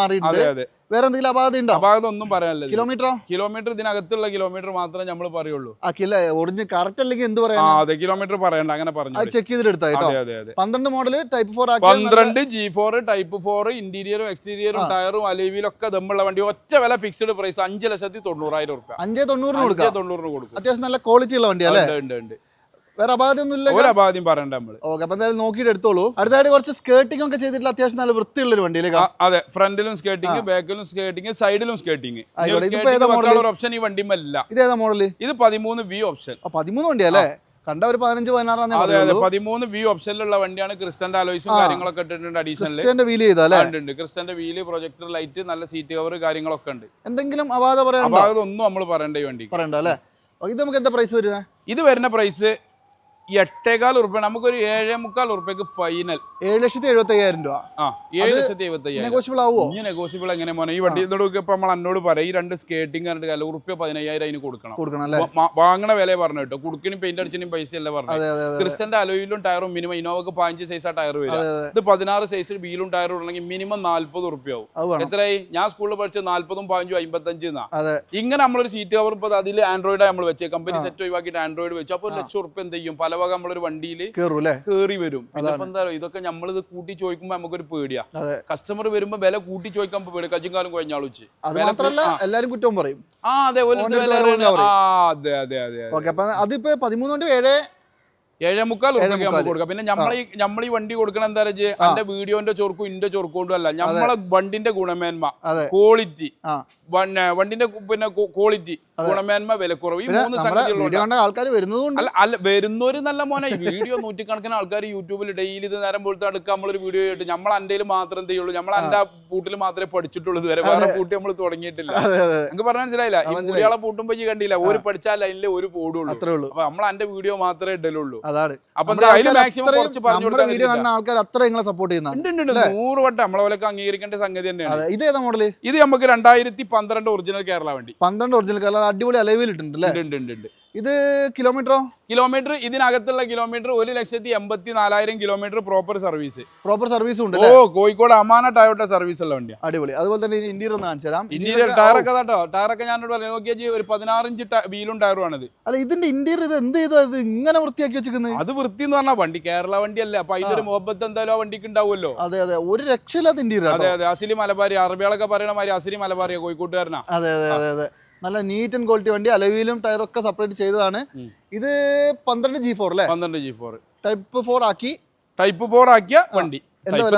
മാറിയിട്ടുണ്ട്. അതെ അതെ. വേറെ എന്തെങ്കിലും അപാകത ഉണ്ടോ? അപാകത ഒന്നും പറയാനല്ല കിലോമീറ്ററോ കിലോമീറ്റർ ഇതിനകത്തുള്ള കിലോമീറ്റർ മാത്രമേ നമ്മൾ പറയുള്ളൂ. ആ കിലോ ഒറിജിനൽ കറക്റ്റ് അല്ലെങ്കിൽ എന്ത് ആ പറയാ അതെ കിലോമീറ്റർ പറയണ്ട. അങ്ങനെ പറഞ്ഞു ആ ചെക്ക് ചെയ്തിട്ട് കേട്ടോ. അതെ പന്ത്രണ്ട് മോഡൽ ടൈപ്പ് ഫോർ ആക്കി പന്ത്രണ്ട് ജി ഫോർ ടൈപ്പ് ഫോർ ഇന്റീരിയറും എക്സ്റ്റീരിയറും ടയറും അലവിയിലും ഒക്കെ ദമ്മുള്ള വണ്ടി. ഒറ്റ വില ഫിക്സ്ഡ് പ്രൈസ് അഞ്ച് ലക്ഷത്തി തൊണ്ണൂറായിരം റുപ്യ അഞ്ചേ തൊണ്ണൂറിന് കൊടുക്കാം. തൊണ്ണൂറിന് കൊടുക്കും. അത്യാവശ്യം നല്ല ക്വാളിറ്റി ഉള്ള വണ്ടി അല്ലേ? ഉണ്ട് ഉണ്ട്. വേറെ ഇല്ല ഒരു അപാധ്യം പറയണ്ട നമ്മൾ. ഓക്കെ അപ്പൊ എന്തായാലും നോക്കിയിട്ട് എടുത്തോളൂ. അടുത്തായിട്ട് കുറച്ച് സ്കേർട്ടിംഗ് ഒക്കെ ചെയ്തിട്ടുള്ള അത്യാവശ്യം നല്ല വൃത്തിയുള്ള ഒരു വണ്ടിയിലേക്ക് അതെ ഫ്രണ്ടിലും സ്കേർട്ടിംഗ് ബാക്കിലും സ്കേർട്ടിംഗ് സൈഡിലും സ്കേർട്ടിംഗ് ഓപ്ഷൻ ഈ വണ്ടിമല്ല. ഇത് ഏതാ മോഡൽ ഇത് പതിമൂന്ന് വി ഓപ്ഷൻ പതിമൂന്ന് വണ്ടിയല്ലേ കണ്ട ഒരു പതിനഞ്ച് പതിനാറാം പതിമൂന്ന് വി ഓപ്ഷനിലുള്ള വണ്ടിയാണ് ക്രിസ്റ്റന്റെ ആലോചിച്ചും കാര്യങ്ങളൊക്കെ ഇട്ടിട്ടുണ്ട് അഡീഷണൽ ക്രിസ്റ്റന്റെ വീൽ ചെയ്താ അല്ലേ? ഉണ്ട് ക്രിസ്റ്റന്റെ വീൽ പ്രൊജക്ടർ ലൈറ്റ് നല്ല സീറ്റ് കവർ കാര്യങ്ങളൊക്കെ ഉണ്ട്. എന്തെങ്കിലും അപാധ പറയാനുണ്ടോ? അപാധ ഒന്നും നമ്മൾ പറയണ്ട ഈ വണ്ടി പറയണ്ട അല്ലേ? ഇത് നമുക്ക് എന്താ പ്രൈസ് വരുന്നത് ഇത് വരുന്ന പ്രൈസ് എട്ടേകാൽ ഉറുപ്പ നമുക്കൊരു ഏഴേ മുക്കാൽ ഉറുപ്പ്യക്ക് ഫൈനൽ ഏഴ് ലക്ഷത്തി എഴുപത്തി അയ്യായിരം രൂപ. ആ ഏഴ് ലക്ഷത്തി എഴുപത്തി അയ്യായിരം ആവുമോ ഇനി നെഗോഷ്യബിൾ എങ്ങനെ മോനെ? ഈ വണ്ടി ഇതോടൊക്കെ ഇപ്പൊ നമ്മൾ എന്നോട് പറയാം ഈ രണ്ട് സ്കേറ്റിംഗ് കണ്ടിട്ട് കാലം ഉറുപ്പ്യ പതിനയ്യായിരം അതിന് കൊടുക്കണം. കൊടുക്കണം വാങ്ങണ വില പറഞ്ഞു കേട്ടോ. കുടുക്കിനും പെയിന്റ് അടിച്ചിനും പൈസ അല്ല പറഞ്ഞു ക്രിസ്റ്റന്റെ അലോയിലും ടയറും മിനിമം ഇന്നോവക്ക് പതിനഞ്ച് ആ ടയർ അതെ. ഇത് പതിനാറ് സൈസ് വീലും ടയറും ഉണ്ടെങ്കിൽ മിനിമം നാല്പത് ഉറുപ്പ്യാവും ആവും. എത്രയായി? ഞാൻ സ്കൂളിൽ പഠിച്ച നാല്പതും പതിനഞ്ചും അമ്പത്തഞ്ച് എന്നാ ഇങ്ങനെ നമ്മളൊരു സീറ്റ് കവർ ഇപ്പൊ അതിൽ ആൻഡ്രോയിഡ് നമ്മൾ വെച്ചേ. കമ്പനി സെറ്റ് ഒഴിവാക്കിയിട്ട് ആൻഡ്രോയിഡ് വെച്ചു. അപ്പോൾ ഒരു ലക്ഷം ഉറുപ്പ് എന്ത് ചെയ്യും? പല വക നമ്മളൊരു വണ്ടിയിൽ കയറി വരും. അതപ്പോ എന്താ പറയുക ഇതൊക്കെ നമ്മളിത് കൂട്ടി ചോദിക്കുമ്പോൾ നമുക്കൊരു പേടിയാ. കസ്റ്റമർ വരുമ്പോ വില കൂട്ടി ചോദിക്കാൻ പേടി. കാലം വെച്ച്. അത് വില മാത്രല്ല എല്ലാരും കുറ്റവും പറയും. ആ അതെ. അതെ അതെ അതെ അതിപ്പോ പതിമൂന്നോണ്ട് ഏഴ് ഏഴേ മുക്കാൽ ഉറുപ്പ്യക്ക് മുക്കാൽ. നമുക്ക് കൊടുക്കാം. പിന്നെ നമ്മൾ ഈ നമ്മൾ ഈ വണ്ടി കൊടുക്കണ എന്താ വെച്ചാൽ എന്റെ വീഡിയോന്റെ ചൊറുക്കും ഇന്റെ കൊണ്ടും അല്ല നമ്മളെ വണ്ടിന്റെ ഗുണമേന്മ ക്വാളിറ്റി വണ്ടിന്റെ പിന്നെ ക്വാളിറ്റി ഗുണമേന്മ വിലക്കുറവ്. ഈ മൂന്ന് സംഗതികളുണ്ട് ആൾക്കാർ വരുന്നതുകൊണ്ട് അല്ല വരുന്നൊരു വരുന്നവര് നല്ല മോനെ. വീഡിയോ നൂറ്റിക്കണക്കിന് ആൾക്കാർ യൂട്യൂബിൽ ഡെയിലി ഇത് നേരം പോലത്തെ അടുക്കുക നമ്മളൊരു വീഡിയോ ചെയ്തിട്ട് നമ്മൾ എന്റെ മാത്രം എന്ത് ചെയ്യുള്ളൂ നമ്മൾ എന്റെ പൂട്ടിൽ മാത്രമേ പഠിച്ചിട്ടുള്ളൂ ഇതുവരെ. വേറെ പൂട്ടി നമ്മൾ തുടങ്ങിയിട്ടില്ല. അതെ അതെ. നമുക്ക് പറഞ്ഞ മനസ്സിലായില്ല? ഈ മലയാളം പൂട്ടുമ്പോ കണ്ടില്ല ഒരു പഠിച്ചാൽ ലൈനിലെ ഒരു പോടുള്ളൂ അപ്പൊ നമ്മൾ എന്റെ വീഡിയോ മാത്രമേ ഇടലുള്ളൂ. അതാണ്. അപ്പൊ നമ്മുടെ വീഡിയോ കാണുന്ന ആൾക്കാർ അത്ര നിങ്ങളെ സപ്പോർട്ട് ചെയ്യുന്നുണ്ട്. നൂറ് വട്ടം നമ്മളെ അംഗീകരിക്കേണ്ട സംഗതി തന്നെയാണ്. ഇത് ഏതാ മോഡൽ ഇത് നമുക്ക് രണ്ടായിരത്തി പന്ത്രണ്ട് ഒറിജിനൽ കേരള വണ്ടി. പന്ത്രണ്ട് ഒറിജിനൽ കേരള അടിപൊളി അലവിൽ ഇട്ടുണ്ട് ഉണ്ട് ഉണ്ട്. ഇത് കിലോമീറ്ററോ കിലോമീറ്റർ ഇതിനകത്തുള്ള കിലോമീറ്റർ ഒരു ലക്ഷത്തി എൺപത്തി നാലായിരം kilometre proper service proper service ഉണ്ട് ഓ കോഴിക്കോട് അമാന ടയോട്ട സർവീസ് ഉള്ള വണ്ടി അടിപൊളി. അതുപോലെ തന്നെ ഇന്റീരിയർ ഒന്ന് കാണിച്ചു തരാം. ഇന്റീരിയർ ടയറൊക്കെ കേട്ടോ. ടയറൊക്കെ ഞാനോട് പറഞ്ഞു നോക്കിയാൽ ഒരു പതിനാറ് ഇഞ്ച് വീലും ടയറും ആണ് അല്ല ഇതിന്റെ ഇന്റീരിയർ എന്ത് ചെയ്തു? അത് ഇങ്ങനെ വൃത്തിയാക്കി വെച്ചിരിക്കുന്നത്? അത് വൃത്തി എന്ന് പറഞ്ഞാൽ വണ്ടി കേരള വണ്ടിയല്ല. അപ്പൊ അതിന്റെ ഒരു മുഹബത്ത് എന്തായാലും ആ വണ്ടിക്ക് ഉണ്ടാവുമല്ലോ. അതെ അതെ. ഒരു രക്ഷയില്ലാത്ത ഇന്റീരിയർ അതെ അതെ. അസിലി മലബാരി അറബികളൊക്കെ പറയണ മാതിരി അസിലി മലബാരിയാ കോഴിക്കോട്ടുകാരനാ. അതെ അതെ അതെ അതെ. നല്ല നീറ്റ് ആൻഡ് ക്വാളിറ്റി വണ്ടി അലവിയിലും ടയറൊക്കെ സെപ്പറേറ്റ് ചെയ്തതാണ്. ഇത് പന്ത്രണ്ട് ജി ഫോർ അല്ലേ? പന്ത്രണ്ട് ജി ഫോർ ടൈപ്പ് ഫോർ ആക്കി. ടൈപ്പ് ഫോർ ആക്കിയ വണ്ടി?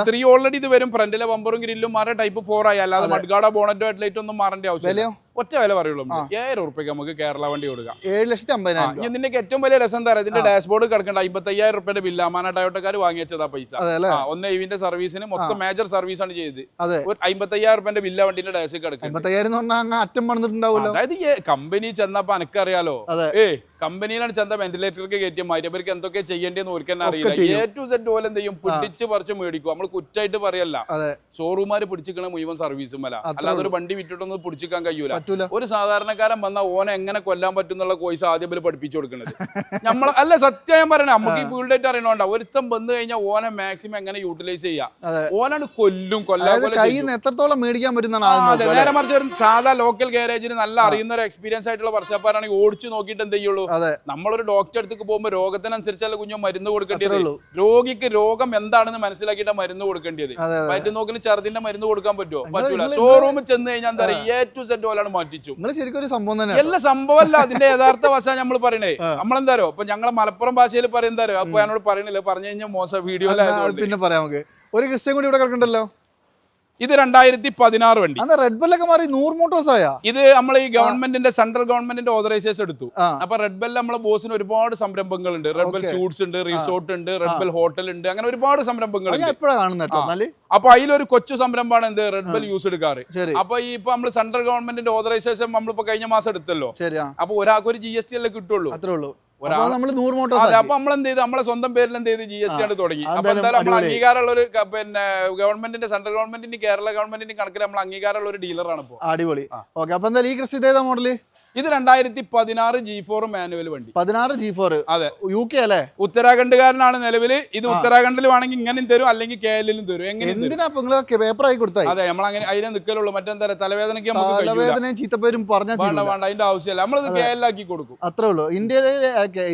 ത്രീ ഓൾറെഡി ഇത് വരും. ഫ്രണ്ടിലെ ബമ്പറും ഗ്രില്ലും മാറാൻ ടൈപ്പ് ഫോർ ആയി. അല്ലാതെ. മഡ്ഗാഡ ബോണറ്റോ ഹെഡ്ലൈറ്റ് ഒന്നും മാറേണ്ട ആവശ്യമില്ല. വിലയോ? ഒറ്റ വില പറയുള്ളൂ. ഏഴായിരം ഉറുപ്പ്യക്ക് നമുക്ക് കേരള വണ്ടി കൊടുക്കാം. ഏഴ് ലക്ഷത്തി അമ്പതിനായിരം ഇതിന്റെ ഏറ്റവും വലിയ രസം തരാം ഇതിന്റെ ഡാഷ്ബോർഡ് കിടക്കേണ്ട. അമ്പത്തയ്യായിരം റുപ്യയുടെ ബില്ല് അമാന ടയോട്ടക്കാർ വാങ്ങിച്ചതാ പൈസ. ഒന്ന് ഇവിന്റെ സർവീസിന് മൊത്തം മേജർ സർവീസ് ആണ് ചെയ്ത്. അമ്പത്തയ്യായിരം റുപ്യന്റെ ബില്ല വണ്ടിന്റെ ഡാഷ് കിടക്കും അറ്റം പണിതിട്ടുണ്ടാവുമല്ലോ. അതായത് കമ്പനി ചെന്നപ്പോ എനിക്കറിയാലോ. ഏ കമ്പനിയിലാണ് ചെന്ന വെന്റിലേറ്റർക്ക് കയറ്റിയ മാറ്റി അവർക്ക് എന്തൊക്കെ ചെയ്യേണ്ടതെന്ന് ഓർക്ക് തന്നെ അറിയില്ല. എ ടു സെറ്റ് പോലെ എന്ത് ചെയ്യും? പിടിച്ച് പറിച്ച് മേടിക്കും. നമ്മൾ കുറ്റായിട്ട് പറയല്ല. ഷോറൂമാര് പിടിച്ചിക്കണ മുഴുവൻ സർവീസും അല്ല. അല്ലാതെ ഒരു വണ്ടി വിറ്റിട്ടൊന്നും പിടിച്ചിക്കാൻ കഴിയൂല. പറ്റൂല. ഒരു സാധാരണക്കാരൻ വന്ന ഓനെ എങ്ങനെ കൊല്ലാൻ പറ്റും എന്നുള്ള കോഴ്സ് ആദ്യം ഇവർ പഠിപ്പിച്ചു കൊടുക്കുന്നത്. നമ്മൾ അല്ല സത്യം ഞാൻ പറയണേ നമുക്ക് ഈ ഫീൽഡ് ആയിട്ട് അറിയണോണ്ട. ഒരുത്തം വന്നു കഴിഞ്ഞാൽ ഓനെ മാക്സിമം എങ്ങനെ യൂട്ടിലൈസ് ചെയ്യാം. ഓനാണ് കൊല്ലും കൊല്ലാൻ എത്രത്തോളം മേടിക്കാൻ പറ്റുന്നതാണ് നോക്കുക, നേരെ മറിച്ച് സാധാ ലോക്കൽ ഗാരേജിന് നല്ല അറിയുന്ന ഒരു എക്സ്പീരിയൻസ് ആയിട്ടുള്ള വർഷക്കാരാണെങ്കിൽ ഓടിച്ചു നോക്കിയിട്ട് എന്ത് ചെയ്യുള്ളൂ? നമ്മളൊരു ഡോക്ടറെ അടുത്തേക്ക് പോകുമ്പോൾ രോഗത്തിനനുസരിച്ചല്ല കുഞ്ഞു മരുന്ന് കൊടുക്കേണ്ടത് രോഗിക്ക് രോഗം എന്താണെന്ന് മനസ്സിലാക്കിയിട്ട് മരുന്ന് കൊടുക്കേണ്ടത് മറ്റു നോക്കിന് ചെറുതിന്റെ മരുന്ന് കൊടുക്കാൻ പറ്റുമോ പറ്റൂല. ഷോറൂമിൽ ചെന്ന് കഴിഞ്ഞാൽ എന്താ പറയുക എ ടു സെറ്റ് പോലാണ് മാറ്റിച്ചു. നിങ്ങൾ ശരിക്കും ഒരു സംഭവം തന്നെ എല്ലാ സംഭവമല്ല അതിന്റെ യഥാർത്ഥ ഭാഷ നമ്മൾ പറയണേ. നമ്മളെന്താരോ ഇപ്പൊ ഞങ്ങളെ മലപ്പുറം ഭാഷയിൽ പറയുന്നതാരോ അപ്പൊ ഞാനോട് പറയണില്ല പറഞ്ഞു കഴിഞ്ഞാൽ മോശം വീഡിയോ പിന്നെ പറയാം നമുക്ക്. ഒരു ക്രിസ്ത്യൻ കൂടി ഇവിടെ കിടക്കണ്ടല്ലോ? ഇത് രണ്ടായിരത്തി പതിനാറ് വണ്ടി റെഡ് ബെല്ലൊക്കെ മാറി നൂറ് മോട്ടോഴ്സ് ആയ ഇത് നമ്മൾ ഈ ഗവൺമെന്റിന്റെ സെൻട്രൽ ഗവൺമെന്റിന്റെ ഓതറൈസേഷൻ എടുത്തു. അപ്പൊ റെഡ് ബെൽ നമ്മളെ ബോസിന് ഒരുപാട് സംരംഭങ്ങൾ ഉണ്ട് റെഡ് ബെൽ സ്യൂട്ട്സ് ഉണ്ട് റിസോർട്ട് ഉണ്ട് റെഡ് ബെൽ ഹോട്ടൽ ഉണ്ട് അങ്ങനെ ഒരുപാട് സംരംഭങ്ങൾ അപ്പൊ അതിലൊരു കൊച്ചു സംരംഭമാണ് എന്ത്? റെഡ് ബെൽ യൂസ് എടുക്കാറ്. അപ്പൊ ഈ ഇപ്പൊ നമ്മൾ സെൻട്രൽ ഗവൺമെന്റിന്റെ ഓതറൈസേഷൻ നമ്മളിപ്പോ കഴിഞ്ഞ മാസം എടുത്തല്ലോ. അപ്പൊ ഒരാൾക്ക് ഒരു ജി എസ് ടി അല്ലേ കിട്ടുള്ളൂ. അത്രേ ഉള്ളൂ. നമ്മൾ നൂറ് മോട്ടോഴ്സ് അപ്പൊ നമ്മൾ എന്ത് ചെയ്തു? നമ്മളെ സ്വന്തം പേരിൽ എന്ത് ചെയ്ത്? ജി എസ് ടി ആണ് തുടങ്ങി. അപ്പൊ എന്തായാലും നമ്മൾ അംഗീകാരമുള്ള ഒരു പിന്നെ ഗവൺമെന്റിന്റെ സെൻട്രൽ ഗവൺമെന്റിന്റെ കേരള ഗവൺമെന്റിന്റെ കണക്കിൽ നമ്മൾ അംഗീകാരമുള്ള ഒരു ഡീലറാണ് ഇപ്പോൾ അടിപൊളി. ഓക്കെ അപ്പൊ എന്തായാലും ഈ കൃഷി ഇതേതാ മോഡൽ? ഇത് രണ്ടായിരത്തി പതിനാറ് ജി ഫോർ മാനുവൽ വണ്ടി. പതിനാറ് ജി ഫോർ അതെ. യു കെ അല്ലേ? ഉത്തരാഖണ്ഡുകാരനാണ് നിലവിൽ ഇത് ഉത്തരാഖണ്ഡിൽ വേണമെങ്കിൽ ഇങ്ങനെയും തരും അല്ലെങ്കിൽ കെ എല്ലിലും തരും. എങ്ങനെ പേപ്പർ ആയി കൊടുത്താൽ അതെ നമ്മൾ അങ്ങനെ അതിനെ നിൽക്കലുള്ളൂ മറ്റെന്താ തലവേദനയ്ക്ക്. തലവേദനയും ചീത്തപ്പേരും പറഞ്ഞാൽ വേണ്ട വേണ്ട അതിന്റെ ആവശ്യമില്ല. നമ്മളിത് കെ എല്ലാക്കി കൊടുക്കും. അത്രേ ഉള്ളൂ. ഇന്ത്യയിലെ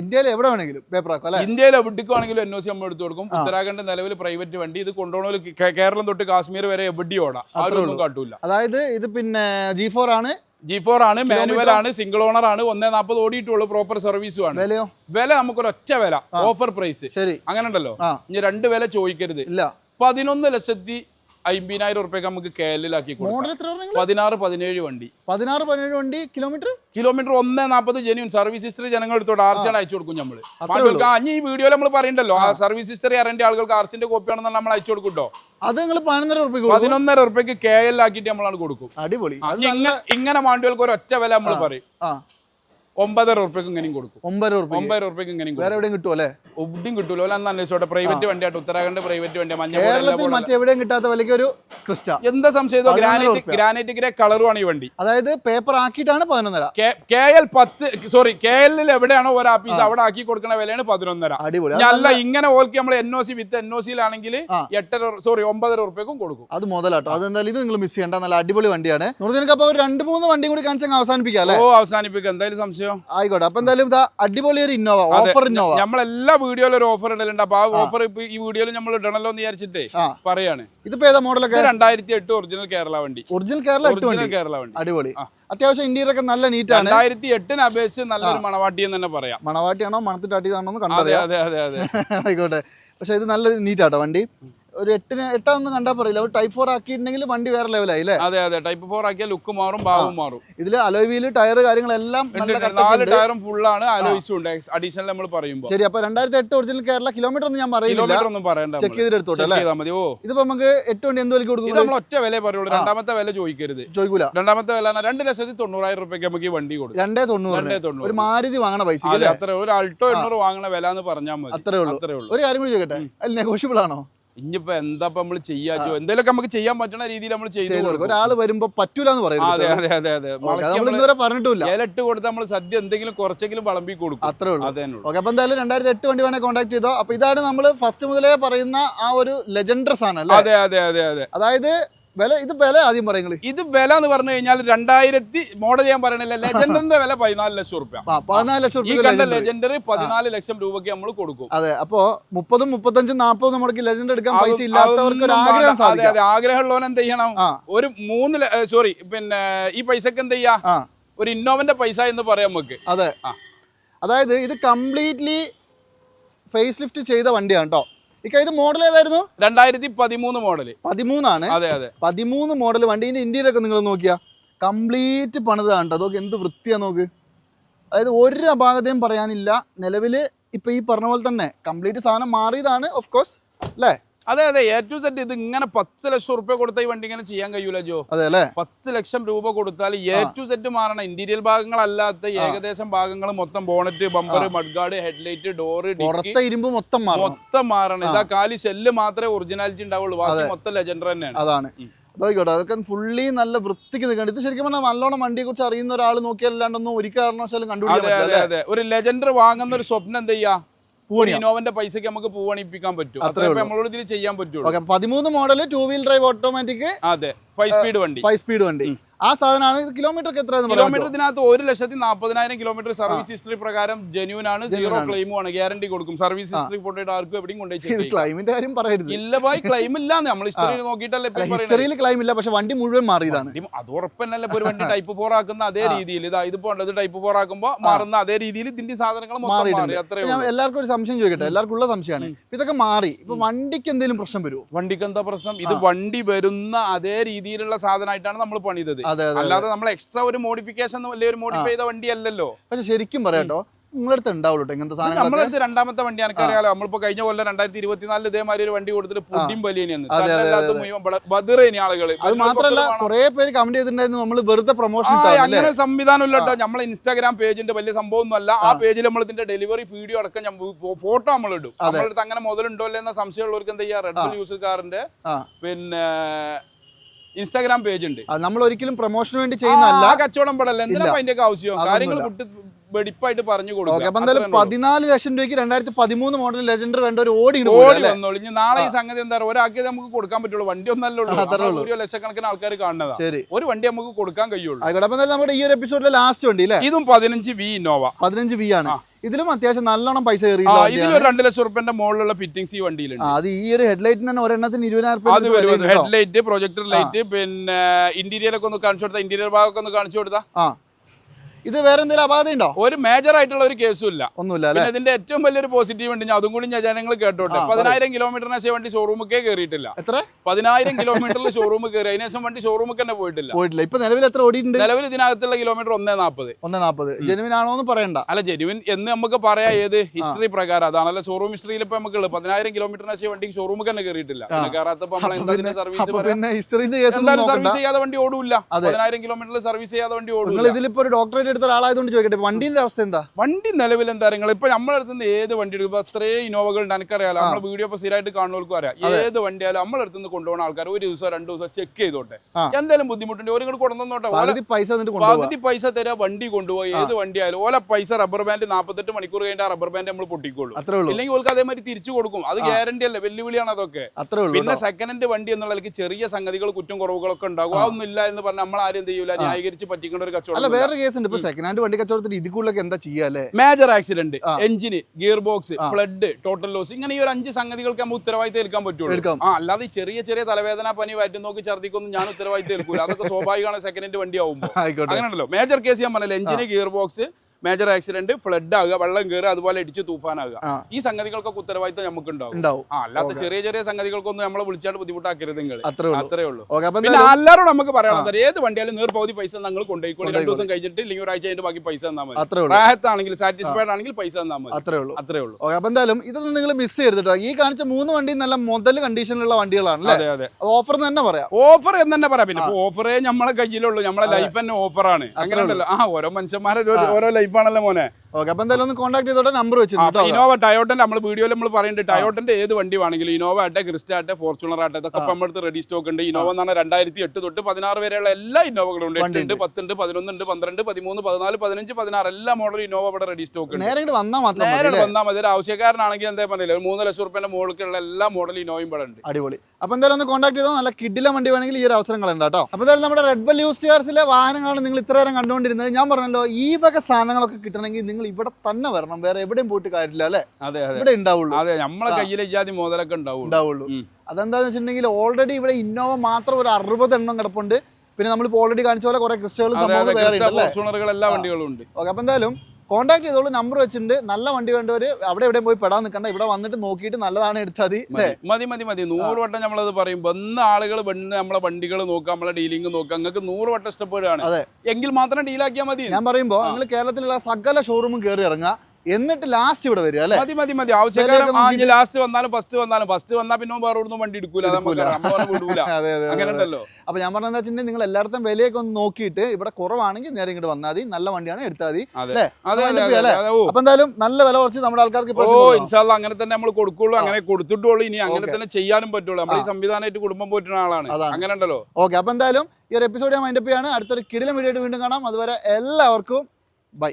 ഇന്ത്യയിൽ എവിടെ വേണമെങ്കിലും പേപ്പർ ആക്കും അല്ലെ? ഇന്ത്യയിൽ എവിടേക്കാണെങ്കിലും എൻ ഒ സി നമ്മൾ എടുത്തു കൊടുക്കും. ഉത്തരാഖണ്ഡ് നിലവിൽ പ്രൈവറ്റ് വണ്ടി. ഇത് കൊണ്ടുപോകണമെങ്കിൽ കേരളം തൊട്ട് കാശ്മീർ വരെ എവിടെയും ഓടാം. കാട്ടൂല. അതായത് ഇത് പിന്നെ ജി ഫോർ ആണ്. ജി ഫോർ ആണ് മാനുവൽ ആണ് സിംഗിൾ ഓണർ ആണ്. ഒന്നേ നാൽപ്പത് ഓടിയിട്ടുള്ളൂ പ്രോപ്പർ സർവീസും ആണ്. വിലയോ? വില നമുക്കൊരു ഒറ്റ വില ഓഫർ പ്രൈസ് ശരി. അങ്ങനെ ഉണ്ടല്ലോ ഇനി രണ്ട് വില ചോദിക്കരുത്. ഇല്ല. പതിനൊന്ന് ലക്ഷത്തി അമ്പതിനായിരം ഉറുപ്പ്യക്ക് നമുക്ക് കേരളത്തിലാക്കി കൊടുക്കാം. പതിനാറ് പതിനേഴ് വണ്ടി. പതിനാറ് പതിനേഴ് വണ്ടി കിലോമീറ്റർ കിലോമീറ്റർ ഒന്ന് നാൽപ്പത് ജെന്യൂൻ സർവീസ് ഹിസ്റ്ററി ജനങ്ങൾ എടുത്തോട്ട് ആർസിയാണ് അയച്ചു കൊടുക്കും നമ്മൾ അഞ്ഞ് ഈ വീഡിയോയിൽ നമ്മൾ പറയണ്ടല്ലോ. ആ സർവീസ് ഹിസ്റ്ററി അറിയേണ്ട ആളുകൾക്ക് ആർസിന്റെ കോപ്പി ആണെന്ന് നമ്മൾ അയച്ചു കൊടുക്കും അത് നിങ്ങൾ പതിനൊന്നര ഉറുപ്പിക കൊടുക്കും. പതിനൊന്നര ഉറുപ്പ്യക്ക് കെ എൽ ആക്കിയിട്ട് നമ്മളാണ് കൊടുക്കും. അടിപൊളി. ഇങ്ങനെ മാണ്ടികൾക്ക് ഒരു ഒറ്റ വില നമ്മൾ പറയും. ഒമ്പതര ഉറുപ്പ്യക്ക് ഇങ്ങനെയും കൊടുക്കും. ഒമ്പത് ഒമ്പതര ഒമ്പത് ഉറുപ്പ്യക്ക് ഇങ്ങനെയും വേറെ എവിടെയും കിട്ടും അല്ലേ? ഒന്നും കിട്ടൂല. ഓല അന്ന് അന്വേഷിച്ചോട്ടെ പ്രൈവറ്റ് വണ്ടിയായിട്ട് ഉത്തരാഖണ്ഡ് പ്രൈവറ്റ് വണ്ടി മഞ്ഞ കേരളത്തിൽ മറ്റെവിടെയും കിട്ടാത്ത വിലയ്ക്ക് ഒരു ക്രിസ്റ്റ. എന്താ സംശയം? പതിനൊന്നര ഗ്രാനൈറ്റ് ഉറുപ്പ്യ. ഗ്രാനൈറ്റ് ഗ്രേ കളറുമാണ് ഈ വണ്ടി. അതായത് പേപ്പർ ആക്കിയിട്ടാണ് പതിനൊന്നര. കെ എൽ പത്ത് സോറി കെ എല്ലിൽ എവിടെയാണോ ഒരു ആപ്പീസ് അവിടെ ആക്കി കൊടുക്കുന്ന വിലയാണ് പതിനൊന്നര. അടിപൊളി. അത് അല്ല ഇങ്ങനെ ഓൽക്ക് നമ്മൾ N O C with N O സിയിലാണെങ്കിൽ ആ. എട്ടര സോറി ഒമ്പതര ഉറുപ്പ്യക്കും കൊടുക്കും. അത് മുതലാട്ടോ. അതെന്തായാലും ഇത് നിങ്ങൾ മിസ് ചെയ്യേണ്ട. നല്ല അടിപൊളി വണ്ടിയാണ്. നൂറ് അപ്പൊ ഒരു രണ്ട് മൂന്ന് വണ്ടി കൂടി കാണിച്ചങ്ങ് അവസാനിപ്പിക്കാം അല്ലേ? ഓ അവസാനിപ്പിക്കുക എന്തായാലും സംശയം ആയിക്കോട്ടെ. അപ്പൊ എന്തായാലും ഇതാ അടിപൊളി ഒരു ഇന്നോവ ഓഫർ ഇന്നോവ നമ്മളെല്ലാ വീഡിയോയിലും ഒരു ഓഫർ ഇടലുണ്ട്. അപ്പൊ ആ ഓഫർ ഇപ്പൊ ഈ വീഡിയോയിൽ നമ്മൾ ഇടണല്ലോ എന്ന് വിചാരിച്ചിട്ടേ പറയാണ്. ഇതിപ്പോ ഏതാ മോഡലൊക്കെ രണ്ടായിരത്തി എട്ട് ഒറിജിനൽ കേരള വണ്ടി. ഒറിജിനൽ കേരള ഒറിജിനൽ കേരള വണ്ടി. അടിപൊളി. അത്യാവശ്യം ഇന്റീരിയർ ഒക്കെ നല്ല നീറ്റ് ആണ്. രണ്ടായിരത്തി എട്ടിന് അപേക്ഷിച്ച് നല്ലൊരു മണവാട്ടി എന്ന് തന്നെ പറയാം. മണവാട്ടിയാണോ? മണത്തിട്ടാട്ടിയതാണോ എന്ന് അതെ കണ്ടറിയാം. അതെ അതെ അതെ ആയിക്കോട്ടെ. പക്ഷെ ഇത് നല്ല നീറ്റാട്ടോ വണ്ടി. ഒരു എട്ടിന് എട്ടാണെന്ന് കണ്ടാൽ പറയില്ല. ഒരു ടൈപ്പ് ഫോർ ആക്കിയിട്ടുണ്ടെങ്കിൽ വണ്ടി വേറെ ലെവലായി അല്ലേ അതെ അതെ. ടൈപ്പ് ഫോർ ആക്കിയാൽ ലുക്ക് മാറും ഭാവം മാറും. ഇതിൽ വീൽ ടയർ കാര്യങ്ങളെല്ലാം നാല് ടയറും ഫുള്ളാണ് അലോയിച്ചുണ്ട് അഡീഷണൽ നമ്മൾ പറയുമ്പോൾ ശരി അപ്പൊ രണ്ടായിരത്തി എട്ട് ഒറിജിനൽ കേരള കിലോമീറ്റർ ഒന്നും ഞാൻ പറയില്ല. ചെക്ക് ചെയ്തെടുത്തോട്ടെ അല്ലേ? ചെയ്താൽ മതി. ഓ. ഇതിപ്പോ നമുക്ക് എട്ട് വണ്ടി എന്ത് വിലക്ക് കൊടുക്കും നമ്മൾ ഒറ്റ വില പറയുള്ളൂ. രണ്ടാമത്തെ വില ചോദിക്കരുത്. ചോദിക്കൂല. രണ്ടാമത്തെ വില രണ്ട് ലക്ഷത്തി തൊണ്ണൂറായിരം റുപ്യക്ക് നമുക്ക് ഈ വണ്ടി കൊടുക്കും. രണ്ടേ തൊണ്ണൂറ് രണ്ടേ ഒരു മാരുതി വാങ്ങണ പൈസ അത്ര. ഒരു അൾട്ടോ എണ്ണൂറ് വാങ്ങണ വില എന്ന് പറഞ്ഞാൽ മതി. അത്രേ ഉള്ളൂ. അത്രേ ഉള്ളൂ. ഒരു കാര്യം കൂടി ചോദിക്കട്ടെ? അതിൽ നെഗോഷ്യബിൾ ആണോ? ഇനിയിപ്പോ എന്താ നമ്മൾ ചെയ്യാ? എന്തെങ്കിലുമൊക്കെ നമുക്ക് ചെയ്യാൻ പറ്റുന്ന രീതിയിൽ നമ്മൾ ചെയ്തു ഒരാൾ വരുമ്പോ പറ്റൂല എന്ന് അതെ പറയുന്നത് അതെ അതെ അതെ. ഇതുവരെ പറഞ്ഞിട്ടില്ല ഇലട്ട് കൊടുത്ത് നമ്മൾ സദ്യ എന്തെങ്കിലും കുറച്ചെങ്കിലും വിളമ്പി കൊടുക്കും. അത്രേ ഉള്ളൂ. അതേ ഓക്കെ അപ്പൊ എന്തായാലും രണ്ടായിരത്തി എട്ട് വണ്ടി വേണേ കോൺടാക്ട് ചെയ്തോ. അപ്പൊ ഇതാണ് നമ്മൾ ഫസ്റ്റ് മുതലേ പറയുന്ന ആ ഒരു ലെജൻഡർ സാധനം അതെ അതെ അതെ അതെ. അതായത് വില ഇത് വില ആദ്യം പറയുന്നത് ഇത് വില എന്ന് പറഞ്ഞു കഴിഞ്ഞാൽ രണ്ടായിരത്തി മോഡൽ ഞാൻ പറയണില്ല ലെജൻഡറിന്റെ വില പതിനാല് ലക്ഷം റുപ്യ. ആ പതിനാല് ലക്ഷം രൂപ കണ്ട ലെജൻഡറി പതിനാല് ലക്ഷം രൂപയ്ക്ക് നമ്മൾ കൊടുക്കും. അതെ അപ്പോ മുപ്പതും മുപ്പത്തഞ്ചും നാപ്പതും നമ്മൾക്ക് ലെജൻഡ് എടുക്കാൻ പൈസ ഇല്ലാത്തവർക്ക് ഒരു ആഗ്രഹം സാധിക്കാം. ആഗ്രഹമുള്ളവൻ എന്ത് ചെയ്യണം? ഒരു മൂന്ന് സോറി പിന്നെ ഈ പൈസക്ക് എന്ത് ചെയ്യാ? ഒരു ഇന്നോവന്റെ പൈസ എന്ന് പറയാം നമുക്ക് അതെ. അതായത് ഇത് കംപ്ലീറ്റ്ലി ഫേസ് ലിഫ്റ്റ് ചെയ്ത വണ്ടിയാണ് കേട്ടോ ഇത് മോഡൽ ഏതായിരുന്നു? രണ്ടായിരത്തി പതിമൂന്ന് മോഡൽ പതിമൂന്നാണ്. അതെ അതെ. പതിമൂന്ന് മോഡൽ വണ്ടീന്റെ ഇന്ത്യയിലൊക്കെ നിങ്ങൾ നോക്കിയാ കംപ്ലീറ്റ് പണിതാണ് അതൊക്കെ എന്ത് വൃത്തിയാ നോക്ക്. അതായത് ഒരു അപാകതയും പറയാനില്ല. നിലവിൽ ഇപ്പൊ ഈ പറഞ്ഞ പോലെ തന്നെ കംപ്ലീറ്റ് സാധനം മാറിയതാണ് ഓഫ് കോഴ്സ് അല്ലേ? അതെ അതെ. എ ടു സെറ്റ് ഇത് ഇങ്ങനെ പത്ത് ലക്ഷം റുപ്യ കൊടുത്ത ഈ വണ്ടി ഇങ്ങനെ ചെയ്യാൻ കഴിയൂല ജോ. അതെ അല്ലേ? പത്ത് ലക്ഷം രൂപ കൊടുത്താൽ എ ടു സെറ്റ് മാറണം. ഇന്റീരിയൽ ഭാഗങ്ങളല്ലാത്ത ഏകദേശം ഭാഗങ്ങൾ മൊത്തം bonnet bumper mudguard headlight door ഇരുമ്പ് മൊത്തം മൊത്തം മാറണം. ഇതാ കാലി ഷെല്ല് മാത്രമേ ഒറിജിനാലിറ്റി ഉണ്ടാവുള്ളൂ. ബാക്കി മൊത്തം ലെജൻഡർ തന്നെയാണ്. അതാണ്. അതായിക്കോട്ടെ അതൊക്കെ ഫുള്ളി നല്ല വൃത്തിക്ക് നിൽക്കണം ഇത് ശരിക്കും പറഞ്ഞാൽ നല്ലോണം വണ്ടിയെ കുറിച്ച് അറിയുന്ന ഒരാൾ നോക്കിയല്ലാണ്ടൊന്നും ഒരു കാരണവശാലും കണ്ടുപിടിക്കാൻ ഒരു ലെജൻഡർ വാങ്ങുന്ന ഒരു സ്വപ്നം എന്ത് ഇനോവന്റെ പൈസക്ക് നമുക്ക് പൂവണിപ്പിക്കാൻ പറ്റും. നമ്മളോട് ഇതിൽ ചെയ്യാൻ പറ്റുള്ളൂ. പതിമൂന്ന് model two wheel drive automatic അതെ ഫൈവ് സ്പീഡ് വണ്ടി. ഫൈവ് സ്പീഡ് വണ്ടി. ആ സാധനമാണ് കിലോമീറ്റർ എത്ര കിലോമീറ്ററിനകത്ത് പറയാൻ കിലോമീറ്റർ ഇതിനകത്ത് ഒരു ലക്ഷത്തി നാൽപ്പതിനായിരം കിലോമീറ്റർ സർവീസ് ഹിസ്റ്ററി പ്രകാരം ജെന്യൂൻ ആണ് സീറോ. ക്ലെയിമും ആണ്. ഗ്യാരണ്ടി കൊടുക്കും. സർവീസ് ഹിസ്റ്ററി പോയിട്ട് ആർക്കും എവിടെയും കൊണ്ടുപോയി. ക്ലൈമിന്റെ കാര്യം പറയരുത്. ഇല്ല പോയി ക്ലെയിം ഇല്ല നമ്മൾ ഹിസ്റ്ററി നോക്കിയിട്ടല്ലേ. ഹിസ്റ്ററിയിൽ ക്ലൈം ഇല്ല പക്ഷെ വണ്ടി മുഴുവൻ മാറിയതാണ്. അത് ഉറപ്പന്നല്ല? ഒരു വണ്ടി ടൈപ്പ് ഫോർ ആക്കുന്ന അതേ രീതിയിൽ. ഇതാ ഇതിപ്പോ പോകേണ്ടത് ടൈപ്പ് ഫോർ ആക്കുമ്പോൾ മാറുന്ന അതേ രീതിയിൽ ഇതിന്റെ സാധനങ്ങൾ മാറിയിട്ടുണ്ട്. മാറി ഞാൻ എല്ലാവർക്കും ഒരു സംശയം ചോദിക്കട്ടെ? എല്ലാവർക്കും ഉള്ള സംശയമാണ്. ഇതൊക്കെ മാറി. ഇപ്പൊ വണ്ടിക്ക് എന്തെങ്കിലും പ്രശ്നം വരുമോ വണ്ടിക്ക് എന്താ പ്രശ്നം? ഇത് വണ്ടി വരുന്ന അതേ രീതിയിലുള്ള സാധനമായിട്ടാണ് നമ്മൾ പണിതത്. അല്ലാതെ നമ്മൾ എക്സ്ട്രാ ഒരു മോഡിഫിക്കേഷൻ വലിയ ഒരു മോഡിഫൈ ചെയ്ത വണ്ടി അല്ലല്ലോ പക്ഷെ ശരിക്കും പറയാട്ടോ നിങ്ങളടുത്ത് ഉണ്ടാവുള്ളൂ ഇങ്ങനത്തെ സാധനം നമ്മളടുത്ത് രണ്ടാമത്തെ വണ്ടി എനിക്കറിയാലോ നമ്മളിപ്പോ കഴിഞ്ഞ കൊല്ലം രണ്ടായിരത്തി ഇരുപത്തിനാലിൽ ഇതേമാതിരി ഒരു വണ്ടി കൊടുത്തിട്ട് പുടിയും വലിയനെന്ന് ബദറേനി ആളുകൾ. അത് മാത്രമല്ല കുറെ പേര് കമന്റ് ചെയ്തിട്ടുണ്ടായിരുന്നു നമ്മൾ വെറുതെ പ്രൊമോഷൻ അങ്ങനെ സംവിധാനം ഇല്ല കേട്ടോ നമ്മളെ ഇൻസ്റ്റാഗ്രാം പേജിന്റെ വലിയ സംഭവം ഒന്നും അല്ല ആ. പേജിൽ നമ്മൾ ഇതിന്റെ ഡെലിവറി വീഡിയോ അടക്കം ഫോട്ടോ നമ്മൾ ഇടും. നമ്മളടുത്ത് അങ്ങനെ മുതലുണ്ടോ അല്ലെന്ന എന്ന സംശയമുള്ളവർക്ക് എന്താ ചെയ്യാ? റെഡ് യൂസ് കാറിന്റെ പിന്നെ ഇൻസ്റ്റാഗ്രാം പേജ് ഉണ്ട് നമ്മൾ ഒരിക്കലും പ്രൊമോഷന് വേണ്ടി ചെയ്യുന്നതല്ല. കച്ചവടം പെടല്ല. എന്തിനാ. അതിന്റെ ആവശ്യം? കാര്യങ്ങൾ വെടിപ്പായിട്ട് പറഞ്ഞു കൊടുക്കും പതിനാല് ലക്ഷം രൂപയ്ക്ക് രണ്ടായിരത്തി പതിമൂന്ന് മോഡൽ ലെജൻഡർ വേണ്ട ഒരു ഓടി ഓടി വന്നോളൂ. ഇനി നാളെ ഈ സംഗതി എന്താ പറയുക ഒരാൾക്ക് നമുക്ക് കൊടുക്കാൻ പറ്റുള്ളൂ. വണ്ടി ഒന്നല്ലേ. ഒരു ലക്ഷക്കണക്കിന് ആൾക്കാർ കാണുന്നതാ. ശരി. ഒരു വണ്ടി നമുക്ക് കൊടുക്കാൻ കഴിയുള്ളൂ. നമ്മുടെ ഈ ഒരു എപ്പിസോഡിലെ ലാസ്റ്റ് വണ്ടി അല്ലേ ഇതും പതിനഞ്ച് വി ഇന്നോവ പതിനഞ്ച് വി ആണ്. ഇതിലും അത്യാവശ്യം നല്ലോണം പൈസ കയറിയിട്ടുള്ള ഇതിൽ രണ്ട് ലക്ഷം റുപ്യന്റെ മുകളിലുള്ള ഫിറ്റിംഗ്സ് ഈ വണ്ടിയിലുണ്ട്. അത് ഈ ഒരു ഹെഡ്ലൈറ്റിന് തന്നെ ഒരെണ്ണത്തിന് ഇരുപതിനായിരം ഹെഡ്ലൈറ്റ് പ്രൊജക്ടർ ലൈറ്റ് പിന്നെ ഇന്റീരിയർ ഒക്കെ ഒന്ന് കാണിച്ചു കൊടുത്താൽ ഇന്റീരിയർ ഭാഗമൊക്കെ ഒന്ന് കാണിച്ചു കൊടുത്താ? ആ. ഇത് വേറെ എന്തെങ്കിലും അപാധയുണ്ടോ ഒരു മേജർ ആയിട്ടുള്ള ഒരു കേസും ഇല്ല. ഒന്നുമില്ല അല്ലെ? ഇതിന്റെ ഏറ്റവും വലിയൊരു പോസിറ്റീവ് ഉണ്ട് ഞാൻ അതും കൂടി ഞാൻ ജനങ്ങൾ കേട്ടോട്ടെ. പതിനായിരം കിലോമീറ്ററിന് വണ്ടി ഷോറൂമൊക്കെ കയറിയിട്ടില്ല എത്ര? പതിനായിരം കിലോമീറ്ററിൽ ഷോറൂം കയറി അതിനുശേഷം വണ്ടി ഷോറൂമിൽ തന്നെ പോയിട്ടില്ല. പോയിട്ടില്ല. ഇപ്പൊ നിലവിൽ എത്ര ഓടിയിട്ടുണ്ട്? നിലവിൽ ഇതിനകത്തുള്ള കിലോമീറ്റർ ഒന്നേ നാൽപ്പത് ഒന്നേ നാപ്പത്. ജെനുവിൻ ആണോ എന്ന് പറയണ്ട. അല്ല ജെനുവിൻ എന്ന് നമുക്ക് പറയാം ഏത്? ഹിസ്റ്ററി പ്രകാരം. അതാണല്ലോ ഷോറൂം ഹിസ്റ്ററിയിൽ ഇപ്പൊ നമുക്ക് പതിനായിരം കിലോമീറ്ററിന് ശേഷം വണ്ടി ഷോറൂമിൽ തന്നെ കയറിയിട്ടില്ല കയറാത്തപ്പോ നമ്മൾ എന്താ സർവീസ് സർവീസ് ചെയ്യാതെ വണ്ടി ഓടില്ല. പതിനായിരം കിലോമീറ്ററിൽ സർവീസ് ചെയ്യാതെ വണ്ടി ഓടില്ല ഓടൂല. ഇതിലിപ്പോ ഒരു ഡോക്ടറേറ്റ് എടുത്ത ഒരാളായതുകൊണ്ട് ചോദിക്കട്ടെ വണ്ടിന്റെ അവസ്ഥ എന്താ? വണ്ടി നിലവിൽ എന്താ നിങ്ങൾ ഇപ്പൊ നമ്മളെ അടുത്ത് നിന്ന് ഏത് വണ്ടി എടുക്കും? ഇപ്പൊ അത്രയും ഇന്നോവകൾ ഉണ്ട് എനിക്കറിയാലോ നമ്മൾ വീഡിയോ ഇപ്പൊ സ്ഥിരമായിട്ട് കാണുന്നവർക്കും അറിയാം. ഏത് വണ്ടിയാലും നമ്മളെ അടുത്ത് നിന്ന് കൊണ്ടുപോകുന്ന ആൾക്കാർ ഒരു ദിവസം രണ്ടു ദിവസം ചെക്ക് ചെയ്തോട്ടെ. എന്തായാലും ബുദ്ധിമുട്ടുണ്ട് ഇങ്ങോട്ട് കൊണ്ടുവന്നോട്ടെ പകുതി പൈസ പകുതി പൈസ തരാ വണ്ടി കൊണ്ടുപോയി. ഏത് വണ്ടിയായാലും ഓല പൈസ റബ്ബർ ബാൻഡ് നാൽപ്പത്തെട്ട് മണിക്കൂർ കഴിഞ്ഞാൽ റബ്ബർ ബാൻഡ് നമ്മൾ പൊട്ടിക്കോളൂ. അത്രേ ഇല്ലെങ്കിൽ ഓൾക്ക് അതേമാതിരി തിരിച്ചു കൊടുക്കും. അത് ഗ്യാരണ്ടി അല്ല? വെല്ലുവിളിയാണ് അതൊക്കെ. അത്രേ പിന്നെ സെക്കൻഡ് ഹാൻഡ് വണ്ടി എന്നുള്ള ചെറിയ സംഗതികൾ കുറ്റം കുറവുകളൊക്കെ ഉണ്ടാകും. അതൊന്നും ഇല്ല എന്ന് പറഞ്ഞാൽ നമ്മൾ ആരും എന്ത് ചെയ്യൂല? ന്യായീകരിച്ച് പറ്റിക്കേണ്ട ഒരു കച്ചവടം വേറെ കേസ് ഉണ്ട്. ഇപ്പൊ സെക്കൻഡ് ഹാൻഡ് വണ്ടി കച്ചവടത്തിൽ ഇതിക്കുള്ളൊക്കെ എന്താ ചെയ്യാ major accident. Engine gear box flood total loss ഇങ്ങനെ ഈ ഒരു അഞ്ച് സംഗതികൾക്ക് നമ്മൾ ഉത്തരവാദിത്തം ഏൽക്കാൻ പറ്റുള്ളൂ. ആ അല്ലാതെ ചെറിയ ചെറിയ തലവേദന പനി വയറ്റും നോക്കി ഛർദിക്കൊന്നും ഞാൻ ഉത്തരവാദിത്തം ഏൽക്കൂല. അതൊക്കെ സ്വാഭാവികമാണ് സെക്കൻഡ് ഹാൻഡ് വണ്ടി ആവുമ്പോൾ അങ്ങനെയാണല്ലോ മേജർ കേസ് ഞാൻ പറഞ്ഞില്ല engine gear box major accident flood ആകുക വെള്ളം കയറുക അതുപോലെ ഇടിച്ച് തൂഫാനാകുക. ഈ സംഗതികൾക്കൊക്കെ ഉത്തരവാദിത്തം നമുക്ക് ഉണ്ടാവും. അല്ലാത്ത ചെറിയ ചെറിയ സംഗതികൾക്കൊന്നും നമ്മളെ വിളിച്ചാണ്ട് ബുദ്ധിമുട്ടാക്കരുത് നിങ്ങൾ അത്രേ ഉള്ളൂ. പിന്നെ എല്ലാവരോടും നമുക്ക് പറയാനുള്ളത് ഏത് വണ്ടിയാലും നേർ പകുതി പൈസ നിങ്ങൾ കൊണ്ടുപോയിക്കോളി. രണ്ടു ദിവസം കഴിഞ്ഞിട്ട് ഇല്ലെങ്കിൽ ഒരാഴ്ച കഴിഞ്ഞിട്ട് ബാക്കി പൈസ തന്നാൽ മതി. പ്രായത്താണെങ്കിൽ സാറ്റിസ്ഫൈഡ് ആണെങ്കിൽ പൈസ തന്നാൽ മതി. അത്രേ ഉള്ളൂ. അത്രേ ഉള്ളൂ. അപ്പൊ എന്തായാലും ഇതൊന്നും നിങ്ങൾ മിസ് ചെയ്തിട്ടോ ഈ കാണിച്ച മൂന്ന് വണ്ടി നല്ല മുതൽ കണ്ടീഷനിലുള്ള വണ്ടികളാണ് അതെ അതെ. ഓഫർ തന്നെ പറയാം. ഓഫർ എന്ന് തന്നെ പറയാം. പിന്നെ ഓഫറേ നമ്മളെ കയ്യിലുള്ളൂ. നമ്മളെ ലൈഫ് തന്നെ ഓഫറാണ് അങ്ങനെ ആ ഓരോ മനുഷ്യന്മാരെ ഓരോ ഓരോ ലൈഫാണല്ലോ മോനെ. ഓക്കെ അപ്പൊ എന്തായാലും ഒന്ന് കോൺടാക്ട് ചെയ്തോട്ടെ നമ്പർ വെച്ചിട്ടുണ്ട് ഇനോവ ടയോട്ടന്റെ നമ്മൾ വീഡിയോയിൽ നമ്മൾ പറയുന്നുണ്ട് ടയോട്ടന്റെ ഏത് വണ്ടി വേണമെങ്കിലും ഇനോവ ആട്ടെ ക്രിസ്റ്റ ആട്ടെ ഫോർച്യൂണർ ആട്ടെ ഇതൊക്കെ ഇപ്പം നമ്മുടെ അടുത്ത് റെഡി സ്റ്റോക്ക് ഉണ്ട്. ഇനോവ എന്ന് പറഞ്ഞാൽ രണ്ടായിരത്തി എട്ട് തൊട്ട് പതിനാറ് വരെയുള്ള എല്ലാ ഇന്നോവകളും ഉണ്ട്. എട്ടുണ്ട് പത്തുണ്ട് പതിനൊന്നുണ്ട് പന്ത്രണ്ട് പതിമൂന്ന് പതിനാല് പതിനഞ്ച് പതിനാറ് എല്ലാ മോഡൽ ഇനോവ ഇവിടെ റെഡി സ്റ്റോക്ക് ഉണ്ട്. നേരെ ഇങ്ങോട്ട് വന്നാൽ മാത്രം മതി നേരെ അല്ലേ? വന്നാൽ മതി. ഒരു ആവശ്യക്കാരനാണെങ്കിൽ എന്താ പറഞ്ഞില്ല ഒരു മൂന്ന് ലക്ഷം റുപ്യന്റെ മുകളിലുള്ള എല്ലാ മോഡൽ ഇനോവയും ഇവിടെ ഉണ്ട്. അടിപൊളി. അപ്പൊ എന്തായാലും ഒന്ന് കോൺടാക്ട് ചെയ്താൽ നല്ല കിഡില വണ്ടി വേണമെങ്കിൽ ഈ ഒരു അവസരം കളയണ്ട കേട്ടോ. അപ്പൊ എന്തായാലും നമ്മുടെ റെഡ് ബൽ യൂസ് കാർസിലെ വാഹനങ്ങളാണ് നിങ്ങൾ ഇത്രയേരം കണ്ടുകൊണ്ടിരുന്നത്. ഞാൻ പറഞ്ഞല്ലോ ഈ വക സാധനങ്ങളൊക്കെ കിട്ടണമെങ്കിൽ നിങ്ങൾ ഇവിടെ തന്നെ വരണം. വേറെ എവിടെയും പോയിട്ട് കാര്യമില്ല അല്ലേ? അതെ അതെ. ഇവിടെ ഉണ്ടാവുള്ളൂ. അതെ നമ്മളെ. കയ്യിൽ ഇജാതി മുതലൊക്കെ ഉണ്ടാവും ഉണ്ടാവുള്ളൂ. അതെന്താന്ന് വെച്ചിട്ടുണ്ടെങ്കിൽ ഓൾറെഡി ഇവിടെ ഇന്നോവ മാത്രം ഒരു അറുപത് എണ്ണം കിടപ്പുണ്ട്. പിന്നെ നമ്മളിപ്പോൾ ഓൾറെഡി കാണിച്ച പോലെ കുറെ ക്രിസ്റ്റകളും സംഭവം വേറെ ഉണ്ട് അല്ലേ? ഫോർച്യൂണറുകൾ എല്ലാ ആ. വണ്ടികളും ഉണ്ട്. ഓക്കെ അപ്പൊ എന്തായാലും കോൺടാക്ട് ചെയ്തോളൂ നമ്പർ വെച്ചിട്ടുണ്ട്. നല്ല വണ്ടി വേണ്ടവർ അവിടെ എവിടെ പോയി പെടാൻ നിൽക്കണ്ട ഇവിടെ വന്നിട്ട് നോക്കിയിട്ട് നല്ലതാണ് എടുത്താൽ മതി മതി മതി മതി നൂറ് വട്ടം നമ്മളത് പറയും. വന്ന ആളുകൾ വന്ന് നമ്മളെ വണ്ടികൾ നോക്കുക നമ്മളെ ഡീലിംഗ് നോക്കുക. നിങ്ങൾക്ക് നൂറ് വട്ടം ഇഷ്ടപ്പെടുകയാണ്. അതെ. എങ്കിൽ മാത്രം ഡീലാക്കിയാൽ മതി. ഞാൻ പറയുമ്പോൾ നിങ്ങൾ കേരളത്തിലുള്ള സകല ഷോറൂമും കയറി ഇറങ്ങുക. എന്നിട്ട് ലാസ്റ്റ് ഇവിടെ വരിക അല്ലേ? മതി മതി മതി. ആവശ്യക്കാരൻ വിലയൊക്കെ ലാസ്റ്റ് വന്നാലും ഫസ്റ്റ് വന്നാലും ഫസ്റ്റ് വന്നാൽ പിന്നെ വേറെ ഒന്നും വണ്ടി എടുക്കൂല. അത് എടുക്കൂല. നമുക്കറിയാം. അതെ അതെ അങ്ങനെ ഉണ്ടല്ലോ. അപ്പൊ ഞാൻ പറഞ്ഞത് വെച്ചിട്ടുണ്ടെങ്കിൽ നിങ്ങൾ എല്ലായിടത്തും വിലയൊക്കെ ഒന്ന് നോക്കിയിട്ട് ഇവിടെ കുറവാണെങ്കിൽ നേരെ ഇങ്ങോട്ട് വന്നാൽ മതി. നല്ല വണ്ടിയാണ് എടുത്താൽ മതി. അല്ലേ? അപ്പൊ എന്തായാലും നല്ല വില കുറച്ച് നമ്മുടെ ആൾക്കാർക്ക് ഓ. ഇൻഷാല്ല അങ്ങനെ തന്നെ നമ്മൾ കൊടുക്കുള്ളൂ. അങ്ങനെ കൊടുത്തിട്ടുള്ളൂ. ഇനി അങ്ങനെ തന്നെ ചെയ്യാനും പറ്റുള്ളൂ. നമ്മൾ ഈ. സംവിധാനമായിട്ട് കുടുംബം പോറ്റുന്ന ആളാണ്. അങ്ങനെ ഉണ്ടല്ലോ. ഓക്കെ അപ്പൊ എന്തായാലും ഈ ഒരു എപ്പിസോഡ് ഞാൻ മൈൻഡപ്പ് ചെയ്യാണ്. അടുത്തൊരു കിടിലം വീഡിയോ വീണ്ടും കാണാം. അതുവരെ എല്ലാവർക്കും ബൈ